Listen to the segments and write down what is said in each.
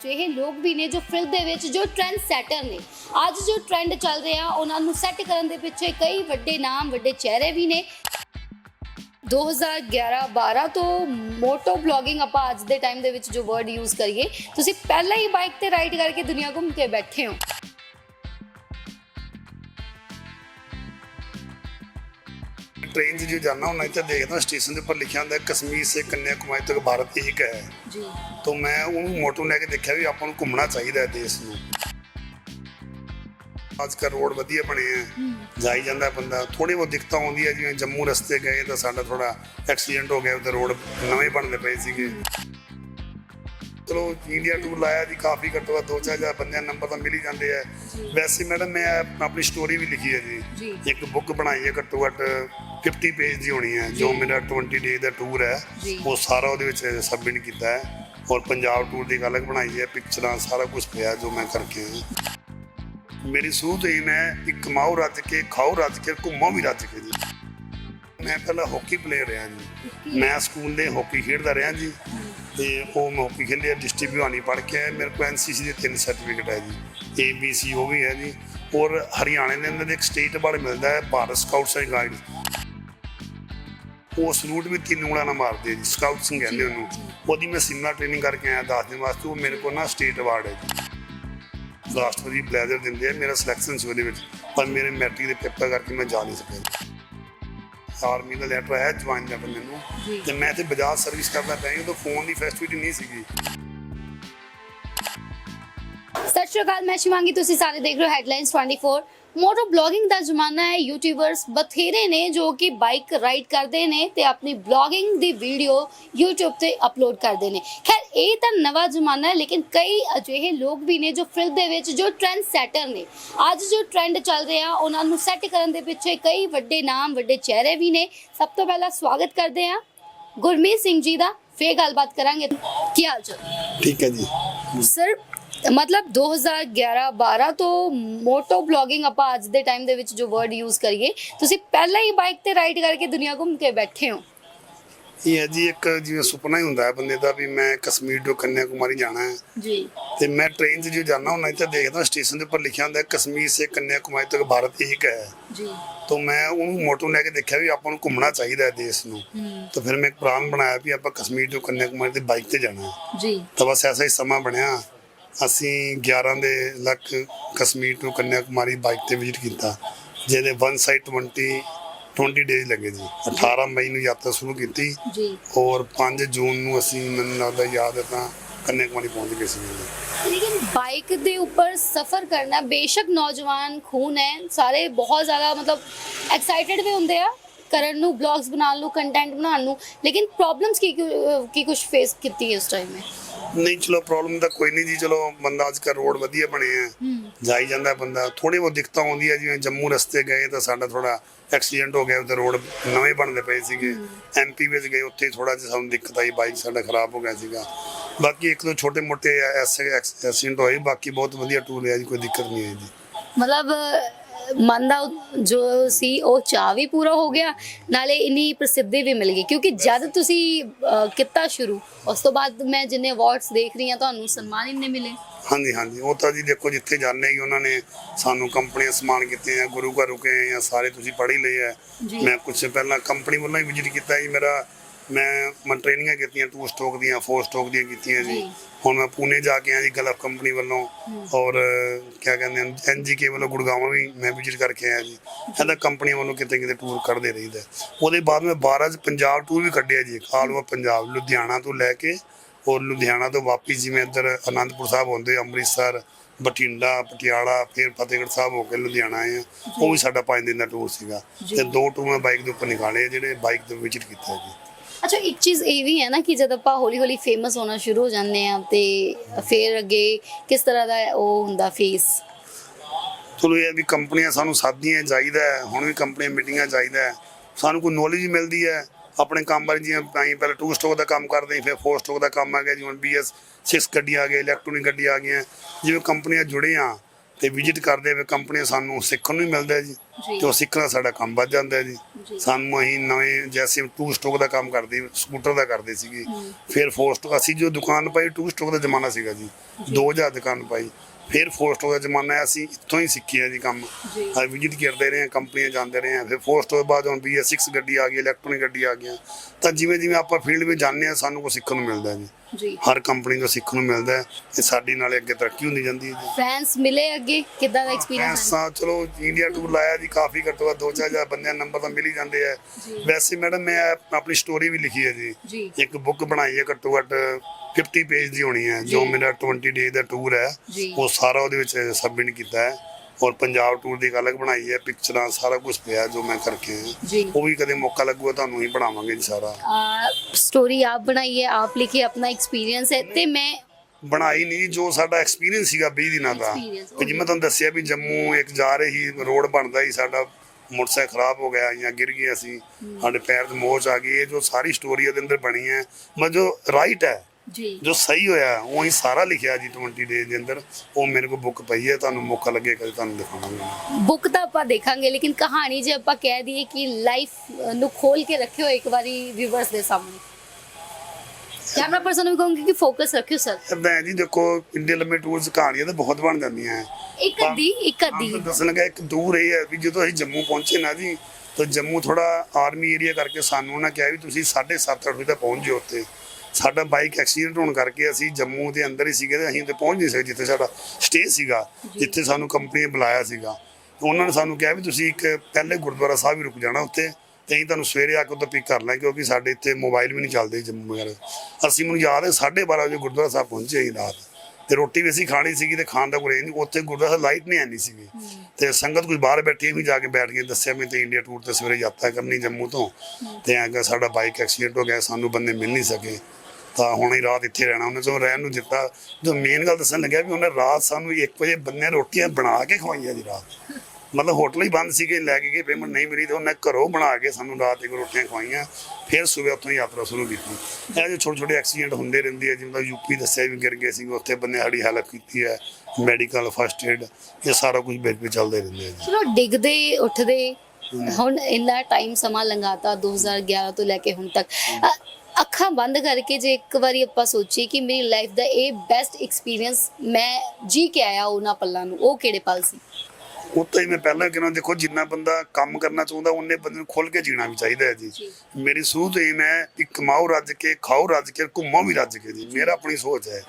ਅਜਿਹੇ ਲੋਕ ਵੀ ਨੇ ਜੋ ਫਿਲਮ ਦੇ ਵਿੱਚ ਜੋ ਟ੍ਰੈਂਡ ਸੈਟਰ ਨੇ। ਅੱਜ ਜੋ ਟ੍ਰੈਂਡ ਚੱਲ ਰਿਹਾ, ਉਹਨਾਂ ਨੂੰ ਸੈੱਟ ਕਰਨ ਦੇ ਪਿੱਛੇ ਕਈ ਵੱਡੇ ਨਾਮ, ਵੱਡੇ ਚਿਹਰੇ ਵੀ ਨੇ। 2011-12 ਤੋਂ ਮੋਟੋ ਬਲੌਗਿੰਗ ਆਪਾਂ ਅੱਜ ਦੇ ਟਾਈਮ ਦੇ ਵਿੱਚ ਜੋ ਵਰਡ ਯੂਜ਼ ਕਰੀਏ, ਤੁਸੀਂ ਪਹਿਲਾਂ ਹੀ ਬਾਈਕ ਤੇ ਰਾਈਡ ਕਰਕੇ ਦੁਨੀਆ ਘੁੰਮ ਕੇ ਬੈਠੇ ਹੋ। ਟ੍ਰੇਨ 'ਚ ਜੇ ਜਾਣਾ ਹੁੰਦਾ ਇੱਥੇ ਦੇਖਦਾ ਸਟੇਸ਼ਨ ਦੇ ਉੱਪਰ ਲਿਖਿਆ ਹੁੰਦਾ ਕਸ਼ਮੀਰ ਸੇ ਕੰਨਿਆ ਕੁਮਾਰੀ ਤੱਕ ਭਾਰਤ ਇੱਕ ਹੈ। ਜੀ। ਤਾਂ ਮੈਂ ਉਹਨੂੰ ਮੋਟੋ ਲੈ ਕੇ ਦੇਖਿਆ ਵੀ ਆਪਾਂ ਨੂੰ ਘੁੰਮਣਾ ਚਾਹੀਦਾ ਹੈ ਦੇਸ਼ ਨੂੰ। ਅੱਜ ਕੱਲ ਰੋਡ ਵਧੀਆ ਬਣੇ ਆ ਜਾਈ ਜਾਂਦਾ ਬੰਦਾ। ਥੋੜੀ ਬਹੁਤ ਦਿੱਕਤਾਂ ਆਉਂਦੀਆਂ ਜਿਵੇਂ ਜੰਮੂ ਰਸਤੇ ਗਏ ਤਾਂ ਸਾਡਾ ਥੋੜਾ ਐਕਸੀਡੈਂਟ ਹੋ ਗਿਆ ਉਹਦੇ ਰੋਡ ਨਵੇਂ ਬਣਦੇ ਪਏ ਸੀਗੇ। ਚਲੋ ਇੰਡੀਆ ਟੂਰ ਲਾਇਆ ਜੀ ਕਾਫੀ ਘੱਟੋ ਘੱਟ 2000 ਬੰਦਿਆਂ ਨੰਬਰ ਤਾਂ ਮਿਲ ਹੀ ਜਾਂਦੇ ਆ। ਵੈਸੇ ਮੈਡਮ ਮੈਂ ਆਪਣੀ ਸਟੋਰੀ ਵੀ ਲਿਖੀ ਹੈ ਜੀ। ਇੱਕ ਬੁੱਕ ਬਣਾਈ ਹੈ ਘੱਟੋ ਘੱਟ 50 ਪੇਜ ਦੀ ਹੋਣੀ ਹੈ ਜੋ। ਮੇਰਾ ਮੇਰਾ 20 ਡੇ ਦਾ ਟੂਰ ਹੈ। ਉਹ ਸਾਰਾ ਉਹਦੇ ਵਿੱਚ ਸਬਮਿਟ ਕੀਤਾ ਹੈ। ਔਰ ਪੰਜਾਬ ਟੂਰ ਦੀ ਅਲੱਗ ਬਣਾਈ ਹੈ ਪਿਕਚਰਾਂ ਸਾਰਾ ਕੁਝ ਪਿਆ ਜੋ ਮੈਂ ਕਰਕੇ। ਮੇਰੀ ਸ਼ੁਰੂ ਤੋਂ ਹੀ ਮੈਂ ਇੱਕ ਕਮਾਓ ਰੱਜ ਕੇ ਖਾਓ ਰੱਜ ਕੇ ਘੁੰਮੋ ਵੀ ਰੱਜ ਕੇ ਜੀ। ਮੈਂ ਪਹਿਲਾਂ ਹਾਕੀ ਪਲੇਅਰ ਰਿਹਾ ਜੀ। ਮੈਂ ਸਕੂਲ ਦੇ ਹਾਕੀ ਖੇਡਦਾ ਰਿਹਾ ਜੀ। ਤੇ ਉਹ ਮੈਂ ਹਾਕੀ ਖੇਲਿਆ ਡਿਸਟ੍ਰਿਕਟ ਭਿਵਾਨੀ ਪੜ੍ਹ ਕੇ ਆਇਆ। ਮੇਰੇ ਕੋਲ ਐਨਸੀਸੀ ਦੇ ਤਿੰਨ ਸਰਟੀਫਿਕੇਟ ਹੈ ਜੀ। ਏਬੀਸੀ ਉਹ ਵੀ ਹੈ ਜੀ। ਔਰ ਹਰਿਆਣੇ ਦੇ ਅੰਦਰ ਇੱਕ ਸਟੇਟ ਅਵਾਰਡ ਮਿਲਦਾ ਹੈ ਭਾਰਤ ਸਕਆਊਟਸ ਐਂਡ ਗਾਈਡ ਉਹ ਸਲੂਟ ਵੀ ਤਿੰਨ ਉਂਗਲਾਂ ਨਾਲ ਮਾਰਦੇ ਜੀ ਸਕਾਊਟਿੰਗ ਕਹਿੰਦੇ ਉਹਨੂੰ। ਉਹਦੀ ਮੈਂ ਸਿਮਲਾ ਟ੍ਰੇਨਿੰਗ ਕਰਕੇ ਆਇਆ 10 ਦਿਨ ਵਾਸਤੇ ਉਹ ਮੇਰੇ ਕੋਲ ਨਾ ਸਟੇਟ ਅਵਾਰਡ ਹੈ ਜੀ। ਰਾਸ਼ਟਰਪਤੀ ਬਲੇਜ਼ਰ ਦਿੰਦੇ ਆ ਮੇਰਾ ਸਿਲੈਕਸ਼ਨ ਸੀ ਉਹਦੇ ਵਿੱਚ ਪਰ ਮੇਰੇ ਮੈਟ੍ਰਿਕ ਦੇ ਪੇਪਰ ਕਰਕੇ ਮੈਂ ਜਾ ਨਹੀਂ ਸਕਿਆ ਆਰਮੀ ਦਾ ਲੈਟਰ ਆਇਆ ਜੁਆਇਨ ਲੈਟਰ ਮੈਨੂੰ। ਤੇ ਮੈਂ ਤੇ ਬਜਾਜ ਸਰਵਿਸ ਕਰਦਾ ਪਿਆ ਉਦੋਂ ਫੋਨ ਦੀ ਫੈਸਿਲਿਟੀ ਨਹੀਂ ਸੀਗੀ। ਸਤਿ ਸ਼੍ਰੀ ਅਕਾਲ ਮੈਂ ਸ਼ਿਵਾਂਗੀ ਤੁਸੀਂ ਸਾਰੇ ਦੇਖ ਰਹੇ ਹੋ ਹੈਡਲਾਈਨਸ 24 ਮੋਟੋ ਬਲੌਗਿੰਗ ਦਾ ਜ਼ਮਾਨਾ ਹੈ ਯੂਟਿਊਬਰਸ ਬਥੇਰੇ ਨੇ ਜੋ ਕਿ ਬਾਈਕ ਰਾਈਡ ਕਰਦੇ ਨੇ ਤੇ ਆਪਣੀ ਬਲੌਗਿੰਗ ਦੀ ਵੀਡੀਓ YouTube ਤੇ ਅਪਲੋਡ ਕਰਦੇ ਨੇ। ਖੈਰ ਇਹ ਤਾਂ ਨਵਾਂ ਜ਼ਮਾਨਾ ਹੈ ਲੇਕਿਨ ਕਈ ਅਜਿਹੇ ਲੋਕ ਵੀ ਨੇ ਜੋ ਫਿਲਮ ਦੇ ਵਿੱਚ ਜੋ ਟ੍ਰੈਂਡ ਸੈਟਰ ਨੇ। ਅੱਜ ਜੋ ਟ੍ਰੈਂਡ ਚੱਲ ਰਿਹਾ ਉਹਨਾਂ ਨੂੰ ਸੈੱਟ ਕਰਨ ਦੇ ਪਿੱਛੇ ਕਈ ਵੱਡੇ ਨਾਮ ਵੱਡੇ ਚਿਹਰੇ ਵੀ ਨੇ। ਸਭ ਤੋਂ ਪਹਿਲਾਂ ਸਵਾਗਤ ਕਰਦੇ ਹਾਂ ਗੁਰਮੀਤ ਸਿੰਘ ਜੀ ਦਾ ਫੇਰ ਗੱਲਬਾਤ ਕਰਾਂਗੇ। ਕੀ ਹਾਲ ਚਾਲ? ਠੀਕ ਹੈ ਜੀ। ਸਰ ਮਤਲਬ 2011-12 ਤੋਂ ਮੋਟੋ ਬਲੌਗਿੰਗ ਆਪਾਂ ਅੱਜ ਦੇ ਟਾਈਮ ਦੇ ਵਿੱਚ ਜੋ ਵਰਡ ਯੂਜ਼ ਕਰੀਏ ਤੁਸੀਂ ਪਹਿਲਾਂ ਹੀ ਬਾਈਕ ਤੇ ਰਾਈਡ ਕਰਕੇ ਦੁਨੀਆ ਘੁੰਮ ਕੇ ਬੈਠੇ ਹੋ। ਇਹ ਹੈ ਜੀ ਇੱਕ ਜਿਵੇਂ ਸੁਪਨਾ ਹੀ ਹੁੰਦਾ ਹੈ ਬੰਦੇ ਦਾ ਵੀ ਮੈਂ ਕਸ਼ਮੀਰ ਤੋਂ ਕੰਨਿਆਕੁਮਾਰੀ ਜਾਣਾ ਹੈ। ਜੀ। ਤੇ ਮੈਂ ਟ੍ਰੇਨ 'ਚ ਜੋ ਜਾਣਾ ਹੁੰਦਾ ਤਾਂ ਦੇਖਦਾ ਸਟੇਸ਼ਨ ਦੇ ਉੱਪਰ ਲਿਖਿਆ ਹੁੰਦਾ ਕਸ਼ਮੀਰ ਸੇ ਕੰਨਿਆਕੁਮਾਰੀ ਤੱਕ ਭਾਰਤ ਇੱਕ ਹੈ। ਜੀ। ਤੋਂ ਮੈਂ ਉਹਨੂੰ ਮੋਟੋ ਲੈ ਕੇ ਦੇਖਿਆ ਵੀ ਆਪਾਂ ਨੂੰ ਘੁੰਮਣਾ ਚਾਹੀਦਾ ਹੈ ਦੇਸ਼ ਨੂੰ। ਤਾਂ ਫਿਰ ਮੈਂ ਇੱਕ ਪਲਾਨ ਬਣਾਇਆ ਵੀ ਆਪਾਂ ਕਸ਼ਮੀਰ ਤੋਂ ਕੰਨਿਆਕੁਮਾਰੀ ਤੇ ਬਾਈਕ ਤੇ ਜਾਣਾ ਹੈ। ਜੀ। ਤਾਂ ਬਸ ਐਸਾ ਹੀ ਸਮਾਂ ਬਣਿਆ। ਅਸੀਂ 11 ਦੇ ਲੱਖ ਕਸ਼ਮੀਰ ਤੋਂ ਕੰਨਿਆਕੁਮਾਰੀ ਬਾਈਕ ਤੇ ਵਿਜ਼ਿਟ ਕੀਤਾ ਜਿਹਦੇ ਵਨ ਸਾਈਡ 20 20 ਡੇਜ਼ ਲੱਗੇ ਜੀ 18 ਮਈ ਨੂੰ ਯਾਤਰਾ ਸ਼ੁਰੂ ਕੀਤੀ ਜੀ। ਔਰ 5 ਜੂਨ ਨੂੰ ਅਸੀਂ ਮੈਨੂੰ ਲੱਗਦਾ ਯਾਦ ਹੈ ਤਾਂ ਕੰਨਿਆਕੁਮਾਰੀ ਪਹੁੰਚ ਗਏ ਸੀ। ਲੇਕਿਨ ਬਾਈਕ ਦੇ ਉੱਪਰ ਸਫ਼ਰ ਕਰਨਾ ਬੇਸ਼ੱਕ ਨੌਜਵਾਨ ਖੂਨ ਹੈ। ਸਾਰੇ ਬਹੁਤ ਜ਼ਿਆਦਾ ਮਤਲਬ ਐਕਸਾਈਟਿਡ ਵੀ ਹੁੰਦੇ ਆ ਕਰਨ ਨੂੰ ਬਲੌਗਸ ਬਣਾਉਣ ਨੂੰ ਕੰਟੈਂਟ ਬਣਾਉਣ ਨੂੰ। ਲੇਕਿਨ ਪ੍ਰੋਬਲਮਸ ਕੀ ਕੀ ਕੁਝ ਫੇਸ ਕੀਤੀ ਇਸ ਟਾਈਮ में ਨਹੀਂ ਚਲੋ ਪ੍ਰੋਬਲਮ ਤਾਂ ਕੋਈ ਨਹੀਂ ਜੀ। ਚਲੋ ਬੰਦਾ ਅੱਜ ਕੱਲ੍ਹ ਰੋਡ ਵਧੀਆ ਬਣੇ ਆ। ਜਾਈ ਜਾਂਦਾ ਬੰਦਾ। ਥੋੜੀ ਬਹੁਤ ਦਿੱਕਤਾਂ ਆਉਂਦੀਆਂ ਜਿਵੇਂ ਜੰਮੂ ਰਸਤੇ ਗਏ ਤਾਂ ਸਾਡਾ ਥੋੜਾ ਐਕਸੀਡੈਂਟ ਹੋ ਗਿਆ ਉਧਰ ਰੋਡ ਨਵੇਂ ਬਣਦੇ ਪਏ ਸੀਗੇ। ਐਮਪੀ ਵਿੱਚ ਗਏ ਉੱਥੇ ਥੋੜਾ ਜਿਹਾ ਸਾਨੂੰ ਦਿੱਕਤ ਆਈ ਬਾਈਕ ਸਾਡਾ ਖਰਾਬ ਹੋ ਗਿਆ ਸੀਗਾ। ਬਾਕੀ ਇੱਕ ਦੋ ਛੋਟੇ ਮੋਟੇ ਐਸੇ ਐਕਸੀਡੈਂਟ ਹੋਏ ਬਾਕੀ ਬਹੁਤ ਵਧੀਆ ਟੂਰ ਰਿਹਾ ਜੀ ਕੋਈ ਦਿੱਕਤ ਨਹੀਂ ਆਈ ਜੀ। ਮਤਲਬ ਮਨ ਦਾ ਜੋ ਸੀ ਉਹ ਚਾਹ ਵੀ ਪੂਰਾ ਹੋ ਗਿਆ ਨਾਲੇ ਇਨੀ ਪ੍ਰਸਿੱਧੀ ਵੀ ਮਿਲ ਗਈ। ਕਿਉਂਕਿ ਜਦ ਤੁਸੀਂ ਕੀਤਾ ਸ਼ੁਰੂ ਉਸ ਤੋਂ ਬਾਅਦ ਮੈਂ ਜਿੰਨੇ ਅਵਾਰਡਸ ਦੇਖ ਰਹੀ ਹਾਂ ਤੁਹਾਨੂੰ ਸਨਮਾਨ ਇੰਨੇ ਮਿਲੇ। ਹਾਂਜੀ ਹਾਂਜੀ। ਉਹ ਤਾਂ ਜੀ ਦੇਖੋ ਜਿੱਥੇ ਜਾਂਦੇ ਹੀ ਉਹਨਾਂ ਨੇ ਸਾਨੂੰ ਕੰਪਨੀਆਂ ਸਮਾਨ ਕੀਤੇ ਆ ਗੁਰੂ ਘਰ ਰੁਕੇ ਆ ਸਾਰੇ ਤੁਸੀਂ ਪੜ੍ਹ ਹੀ ਲਏ ਆ। ਮੈਂ ਕੁਝ ਪਹਿਲਾਂ ਕੰਪਨੀ ਵੱਲੋਂ ਹੀ ਵਿਜ਼ਿਟ ਕੀਤਾ ਜੀ ਮੇਰਾ ਮੈਂ ਮੈਂ ਟ੍ਰੇਨਿੰਗਾਂ ਕੀਤੀਆਂ ਟੂ ਸਟੋਕ ਦੀਆਂ ਫੋਰ ਸਟੋਕ ਦੀਆਂ ਕੀਤੀਆਂ ਜੀ। ਹੁਣ ਮੈਂ ਪੂਨੇ ਜਾ ਕੇ ਆਇਆ ਜੀ ਗਲਫ ਕੰਪਨੀ ਵੱਲੋਂ। ਔਰ ਕੀ ਕਹਿੰਦੇ ਨੇ ਐਨਜੀਕੇ ਵੱਲੋਂ ਗੁੜਗਾਵਾਂ ਵੀ ਮੈਂ ਵਿਜ਼ਿਟ ਕਰਕੇ ਆਇਆ ਜੀ। ਇਹਦਾ ਕੰਪਨੀਆਂ ਵੱਲੋਂ ਕਿਤੇ ਕਿਤੇ ਟੂਰ ਕੱਢਦੇ ਰਹੀਦਾ। ਉਹਦੇ ਬਾਅਦ ਮੈਂ 12 ਚ ਪੰਜਾਬ ਟੂਰ ਵੀ ਕੱਢਿਆ ਜੀ ਆਲ ਓਵਰ ਪੰਜਾਬ ਲੁਧਿਆਣਾ ਤੋਂ ਲੈ ਕੇ ਔਰ ਲੁਧਿਆਣਾ ਤੋਂ ਵਾਪਸ ਜਿਵੇਂ ਇੱਧਰ ਅਨੰਦਪੁਰ ਸਾਹਿਬ ਹੁੰਦੇ ਅੰਮ੍ਰਿਤਸਰ ਬਠਿੰਡਾ ਪਟਿਆਲਾ ਫਿਰ ਫਤਿਹਗੜ੍ਹ ਸਾਹਿਬ ਹੋ ਕੇ ਲੁਧਿਆਣਾ ਆਏ ਹਾਂ। ਉਹ ਵੀ ਸਾਡਾ 5 ਦਿਨ ਦਾ ਟੂਰ ਸੀਗਾ। ਜੀ। ਤੇ ਦੋ ਟੂਰ ਮੈਂ ਬਾਈਕ ਦੇ ਉੱਪਰ ਨਿਕਾਲੇ ਆ, ਜਿਹੜੇ ਬਾਈਕ ਤੇ ਵਿਜ਼ਿਟ ਕੀਤਾ ਜੀ। ਅੱਛਾ, ਇੱਕ ਚੀਜ਼ ਇਹ ਵੀ ਹੈ ਨਾ ਕਿ ਜਦ ਆਪਾਂ ਹੌਲੀ ਹੌਲੀ ਫੇਮਸ ਹੋਣਾ ਸ਼ੁਰੂ ਹੋ ਜਾਂਦੇ ਆ ਤੇ ਫਿਰ ਅੱਗੇ ਕਿਸ ਤਰ੍ਹਾਂ ਦਾ ਉਹ ਹੁੰਦਾ ਫੇਸ ਚਲੋ ਇਹ ਹੈ ਵੀ ਕੰਪਨੀਆਂ ਸਾਨੂੰ ਸਾਦੀਆਂ ਚਾਹੀਦਾ ਹੈ, ਹੁਣ ਵੀ ਕੰਪਨੀਆਂ ਮੀਟਿੰਗਾਂ ਚਾਹੀਦਾ ਹੈ। ਸਾਨੂੰ ਕੋਈ ਨੌਲੇਜ ਮਿਲਦੀ ਹੈ, ਆਪਣੇ ਕੰਮ ਬਾਰੇ ਜਿਵੇਂ ਅਸੀਂ ਪਹਿਲਾਂ ਟੂ ਸਟੋਕ ਦਾ ਕੰਮ ਕਰਦੇ ਸੀ, ਫਿਰ ਫੋਰ ਸਟੋਕ ਦਾ ਕੰਮ ਆ ਗਿਆ, ਜਿਵੇਂ ਬੀਐਸ 6 ਗੱਡੀ ਆ ਗਈ ਇਲੈਕਟ੍ਰੋਨਿਕ ਗੱਡੀ ਆ ਗਈਆਂ, ਜਿਵੇਂ ਕੰਪਨੀਆਂ ਜੁੜੇ ਆ ਤੇ ਵਿਜ਼ਿਟ ਕਰਦੇ ਵੇ ਕੰਪਨੀਆਂ ਸਾਨੂੰ ਸਿੱਖਣ ਨੂੰ ਵੀ ਮਿਲਦਾ ਹੈ ਜੀ। ਤੇ ਉਹ ਸਿੱਖਣਾ ਸਾਡਾ ਕੰਮ ਵੱਧ ਜਾਂਦਾ ਹੈ ਜੀ। ਸਾਨੂੰ ਅਸੀਂ ਨਵੇਂ ਜੈਸੇ ਟੂ ਸਟੋਕ ਦਾ ਕੰਮ ਕਰਦੇ ਸਕੂਟਰ ਦਾ ਕਰਦੇ ਸੀਗੇ ਹੂੰ। ਫਿਰ ਫੋਰ ਸਟੋਕ ਅਸੀਂ ਜੋ ਦੁਕਾਨ ਪਾਈ ਟੂ ਸਟੋਕ ਦਾ ਜ਼ਮਾਨਾ ਸੀਗਾ ਜੀ 2000 ਦੁਕਾਨ ਪਾਈ ਫਿਰ ਸਟੋਕ ਦਾ ਜ਼ਮਾਨਾ ਆਇਆ ਅਸੀਂ ਇੱਥੋਂ ਹੀ ਸਿੱਖੀ ਆ ਜੀ ਕੰਮ। ਆ ਵਿਜ਼ਿਟ ਕਰਦੇ ਰਹੇ ਹਾਂ ਕੰਪਨੀਆਂ ਜਾਂਦੇ ਰਹੇ ਹਾਂ ਫਿਰ ਫੋਰ ਸਟੋਕ ਬਾਅਦ ਹੁਣ BS6 ਗੱਡੀ ਆ ਗਈ ਇਲੈਕਟ੍ਰੋਨਿਕ ਗੱਡੀ ਆ ਗਈਆਂ। ਤਾਂ ਜਿਵੇਂ ਜਿਵੇਂ ਆਪਾਂ ਫੀਲਡ ਵਿੱਚ ਜਾਂਦੇ ਹਾਂ ਸਾਨੂੰ ਕੁਝ ਸਿੱਖਣ ਨੂੰ ਮਿਲਦਾ ਹੈ ਜੀ। ਹਰ ਕੰਪਨੀ ਤੋਂ ਸਿੱਖਣ ਨੂੰ ਮਿਲਦਾ ਹੈ ਤੇ ਸਾਡੀ ਨਾਲੇ ਅੱਗੇ ਤਰੱਕੀ ਹੁੰਦੀ ਜਾਂਦੀ ਹੈ ਜੀ। ਫੈਨਸ ਮਿਲੇ ਅੱਗੇ? ਕਿੱਦਾਂ ਦਾ ਐਕਸਪੀਰੀਅੰਸ ਪੈਸਾ ਚਲੋ ਇੰਡੀਆ ਟੂਰ ਲਾਇਆ ਜੀ ਕਾਫੀ ਘੱਟੋ ਘੱਟ ਦੋ ਚਾਰ ਹਜ਼ਾਰ ਬੰਦਿਆਂ ਨੂੰ ਨੰਬਰ ਤਾਂ ਮਿਲ ਹੀ ਜਾਂਦੇ ਆ। ਵੈਸੇ ਮੈਡਮ ਮੈਂ ਆਪਣੀ ਸਟੋਰੀ ਵੀ ਲਿਖੀ ਹੈ ਜੀ। ਜੀ। ਇੱਕ ਬੁੱਕ ਬਣਾਈ ਹੈ ਘੱਟੋ ਘੱਟ 50 ਪੇਜ ਦੀ ਹੋਣੀ ਹੈ ਜੋ ਮੇਰਾ 20 ਡੇ ਦਾ ਟੂਰ ਹੈ ਉਹ ਸਾਰਾ ਉਹਦੇ ਵਿੱਚ ਸਬਮਿਟ ਕੀਤਾ ਹੈ। ਔਰ ਪੰਜਾਬ ਟੂਰ ਦੀ ਅਲੱਗ ਬਣਾਈ ਹੈ ਪਿਕਚਰਾਂ ਸਾਰਾ ਕੁਝ ਪਿਆ ਜੋ ਮੈਂ ਕਰਕੇ। ਉਹ ਵੀ ਕਦੇ ਮੌਕਾ ਲੱਗੂਗਾ ਤੁਹਾਨੂੰ ਹੀ ਬਣਾਵਾਂਗੇ ਜੀ ਸਾਰਾ। ਸਟੋਰੀ ਆਪ ਬਣਾਈ ਹੈ ਆਪ ਲਿਖੀ ਆਪਣਾ ਐਕਸਪੀਰੀਅੰਸ ਹੈ ਤੇ ਮੈਂ ਬਣਾਈ ਨਹੀਂ ਜੋ ਸਾਡਾ ਐਕਸਪੀਰੀਅੰਸ ਸੀਗਾ 20 ਦਿਨਾਂ ਦਾ। ਤੇ ਜਿਵੇਂ ਤੁਹਾਨੂੰ ਦੱਸਿਆ ਵੀ ਜੰਮੂ ਇੱਕ ਜਾ ਰਹੀ ਰੋਡ ਬਣਦਾ ਹੀ ਸਾਡਾ ਮੋਟਰਸਾਈਕਲ ਖਰਾਬ ਹੋ ਗਿਆ ਜਾਂ ਗਿਰ ਗਏ ਅਸੀਂ ਸਾਡੇ ਪੈਰ ਤੇ ਮੋਚ ਆ ਗਈ ਇਹ ਜੋ ਸਾਰੀ ਸਟੋਰੀ ਉਹਦੇ ਅੰਦਰ ਬਣੀ ਹੈ ਮਤਲਬ ਜੋ ਰਾਈਟ ਹੈ जी ਜੋ ਸਹੀ ਹੋਇਆ ਉਹ ਹੀ ਸਾਰਾ ਲਿਖਿਆ ਜੀ 20 ਡੇ ਦੇ ਅੰਦਰ। ਉਹ ਮੇਰੇ ਕੋਲ ਬੁੱਕ ਪਈ ਹੈ ਤੁਹਾਨੂੰ ਮੌਕਾ ਲੱਗੇ ਕਦੇ ਤੁਹਾਨੂੰ ਦਿਖਾਵਾਂਗੇ। ਬੁੱਕ ਤਾਂ ਆਪਾਂ ਦੇਖਾਂਗੇ ਲੇਕਿਨ ਕਹਾਣੀ ਜੇ ਆਪਾਂ ਕਹਿ ਦਈਏ ਕਿ ਲਾਈਫ ਨੂੰ ਖੋਲ ਕੇ ਰੱਖਿਓ ਇੱਕ ਵਾਰੀ ਵਿਊਵਰਸ ਦੇ ਸਾਹਮਣੇ। ਕੈਮਰਾ ਪਰਸਨ ਨੂੰ ਵੀ ਕਹੂੰਗੀ ਕਿ ਫੋਕਸ ਰੱਖਿਓ ਸਰ ਹੈ ਜੀ ਦੇਖੋ ਇੰਡੀਆ ਲੰਮੇ ਟੂਰਸ ਕਹਾਣੀਆਂ ਤਾਂ ਬਹੁਤ ਬਣ ਜਾਂਦੀਆਂ ਹੈ ਇੱਕ ਅੱਧੀ ਇੱਕ ਅੱਧੀ। ਦੱਸਣ ਲੱਗਾ ਇੱਕ ਦੂਰ ਇਹ ਹੈ ਵੀ ਜਦੋਂ ਅਸੀਂ ਜੰਮੂ ਪਹੁੰਚੇ ਨਾ ਜੀ ਤਾਂ ਜੰਮੂ ਥੋੜਾ ਆਰਮੀ ਏਰੀਆ ਕਰਕੇ ਸਾਨੂੰ ਉਹਨਾਂ ਕਿਹਾ ਵੀ ਤੁਸੀਂ 7:30 ਅੱਠ ਵਜੇ ਤੱਕ ਪਹੁੰਚ ਜਿਓ ਉੱਥੇ। ਸਾਡਾ ਬਾਈਕ ਐਕਸੀਡੈਂਟ ਹੋਣ ਕਰਕੇ ਅਸੀਂ ਜੰਮੂ ਦੇ ਅੰਦਰ ਹੀ ਸੀਗੇ ਤੇ ਅਸੀਂ ਤੇ ਪਹੁੰਚ ਨਹੀਂ ਸਕੇ ਜਿੱਥੇ ਸਾਡਾ ਸਟੇ ਸੀਗਾ ਜਿੱਥੇ ਸਾਨੂੰ ਕੰਪਨੀ ਨੇ ਬੁਲਾਇਆ ਸੀਗਾ। ਉਹਨਾਂ ਨੇ ਸਾਨੂੰ ਕਿਹਾ ਵੀ ਤੁਸੀਂ ਇੱਕ ਪਹਿਲੇ ਗੁਰਦੁਆਰਾ ਸਾਹਿਬ ਹੀ ਰੁਕ ਜਾਣਾ ਉੱਥੇ ਤੇ ਅਸੀਂ ਤੁਹਾਨੂੰ ਸਵੇਰੇ ਆ ਕੇ ਉੱਥੇ ਪਿਕ ਕਰ ਲਾਂਗੇ ਕਿਉਂਕਿ ਸਾਡੇ ਇੱਥੇ ਮੋਬਾਈਲ ਵੀ ਨਹੀਂ ਚੱਲਦੇ ਜੰਮੂ ਵਗੈਰਾ। ਅਸੀਂ ਮੈਨੂੰ ਯਾਦ ਹੈ 12:30 ਵਜੇ ਗੁਰਦੁਆਰਾ ਸਾਹਿਬ ਪਹੁੰਚੇ ਅਸੀਂ ਰਾਤ। ਤੇ ਰੋਟੀ ਵੀ ਅਸੀਂ ਖਾਣੀ ਸੀਗੀ ਤੇ ਖਾਣ ਦਾ ਕੋਈ ਨਹੀਂ ਉੱਥੇ ਗੁਰਦੁਆਰਾ ਸਾਹਿਬ ਲਾਈਟ ਨਹੀਂ ਆਨੀ ਸੀਗੀ। ਤੇ ਸੰਗਤ ਕੁਝ ਬਾਹਰ ਬੈਠੀ ਵੀ ਜਾ ਕੇ ਬੈਠ ਕੇ ਦੱਸਿਆ ਮੈਂ ਤੇ ਇੰਡੀਆ ਟੂਰ ਤੇ ਸਵੇਰੇ ਯਾਤਰਾ ਕਰਨੀ ਜੰਮੂ ਤੋਂ। ਤੇ ਆ ਕੇ ਸਾਡਾ ਬਾਈਕ ਐਕਸੀਡੈਂਟ ਹੋ ਗਿਆ ਸਾਨੂੰ ਬੰਦੇ ਮਿਲ ਨਹੀਂ ਸਕੇ। ਤਾਂ ਹੁਣ ਹੀ ਰਾਤ ਇੱਥੇ ਰਹਿਣਾ। ਉਹਨੇ ਸੋ ਰਹਿਣ ਨੂੰ ਦਿੱਤਾ ਜੋ ਮੇਨ ਗੱਲ ਦੱਸਣ ਲੱਗਿਆ ਵੀ ਉਹਨੇ ਰਾਤ ਸਾਨੂੰ 1 ਵਜੇ ਬੰਦੇ ਰੋਟੀਆਂ ਬਣਾ ਕੇ ਖਵਾਈਆਂ ਜੀ ਰਾਤ। ਮਤਲਬ ਹੋਟਲ ਹੀ ਬੰਦ ਸੀਗੇ ਲੈ ਕੇ ਗਏ ਪੇਮੈਂਟ ਨਹੀਂ ਮਿਲੀ ਤੇ ਉਹਨੇ ਘਰੋਂ ਬਣਾ ਕੇ ਸਾਨੂੰ ਰਾਤ ਇੱਕ ਰੋਟੀਆਂ ਖਵਾਈਆਂ। ਫਿਰ ਸਵੇਰ ਉੱਥੋਂ ਹੀ ਯਾਤਰਾ ਸ਼ੁਰੂ ਕੀਤੀ। ਇਹ ਜੋ ਛੋਟੇ ਛੋਟੇ ਐਕਸੀਡੈਂਟ ਹੁੰਦੇ ਰਹਿੰਦੇ ਆ ਜਿਵੇਂ ਯੂਪੀ ਦੱਸਿਆ ਵੀ ਗਿਰ ਗਏ ਸੀ ਉੱਥੇ ਬੰਦੇ ਸਾਡੀ ਹੈਲਪ ਕੀਤੀ ਹੈ ਮੈਡੀਕਲ ਫਸਟ ਏਡ ਇਹ ਸਾਰਾ ਕੁਝ ਵਿੱਚ ਵਿੱਚ ਚੱਲਦੇ ਰਹਿੰਦੇ ਆ ਜੀ। ਚਲੋ ਡਿੱਗਦੇ ਉੱਠਦੇ ਹੁਣ ਇੰਨਾ ਟਾਈਮ ਸਮਾਂ ਲੰਘਾਤਾ 2011 ਤੋਂ ਲੈ ਕੇ ਹੁਣ ਤੱਕ। ਅੱਖਾਂ ਬੰਦ ਕਰਕੇ ਜੇ ਇੱਕ ਵਾਰੀ ਆਪਾਂ ਸੋਚੀਏ ਕਿ ਮੇਰੀ ਲਾਈਫ ਦਾ ਇਹ ਬੈਸਟ ਐਕਸਪੀਰੀਅੰਸ ਮੈਂ ਜੀ ਕੇ ਆਇਆ ਉਹਨਾਂ ਪਲਾਂ ਨੂੰ ਉਹ ਕਿਹੜੇ ਪਲ ਸੀ? ਉਹ ਤਾਂ ਹੀ ਮੈਂ ਪਹਿਲਾਂ ਕਹਿੰਦਾ ਦੇਖੋ ਜਿੰਨਾ ਬੰਦਾ ਕੰਮ ਕਰਨਾ ਚਾਹੁੰਦਾ ਉਹਨੇ ਬੰਦੇ ਨੂੰ ਖੁੱਲ ਕੇ ਜੀਣਾ ਵੀ ਚਾਹੀਦਾ ਹੈ ਜੀ। ਮੇਰੀ ਸੂਝ ਇਹ ਮੈਂ ਕਿ ਕਮਾਓ ਰੱਜ ਕੇ ਖਾਓ ਰੱਜ ਕੇ ਘੁੰਮੋ ਵੀ ਰੱਜ ਕੇ ਜੀ। ਮੇਰਾ ਆਪਣੀ ਸੋਚ ਹੈ।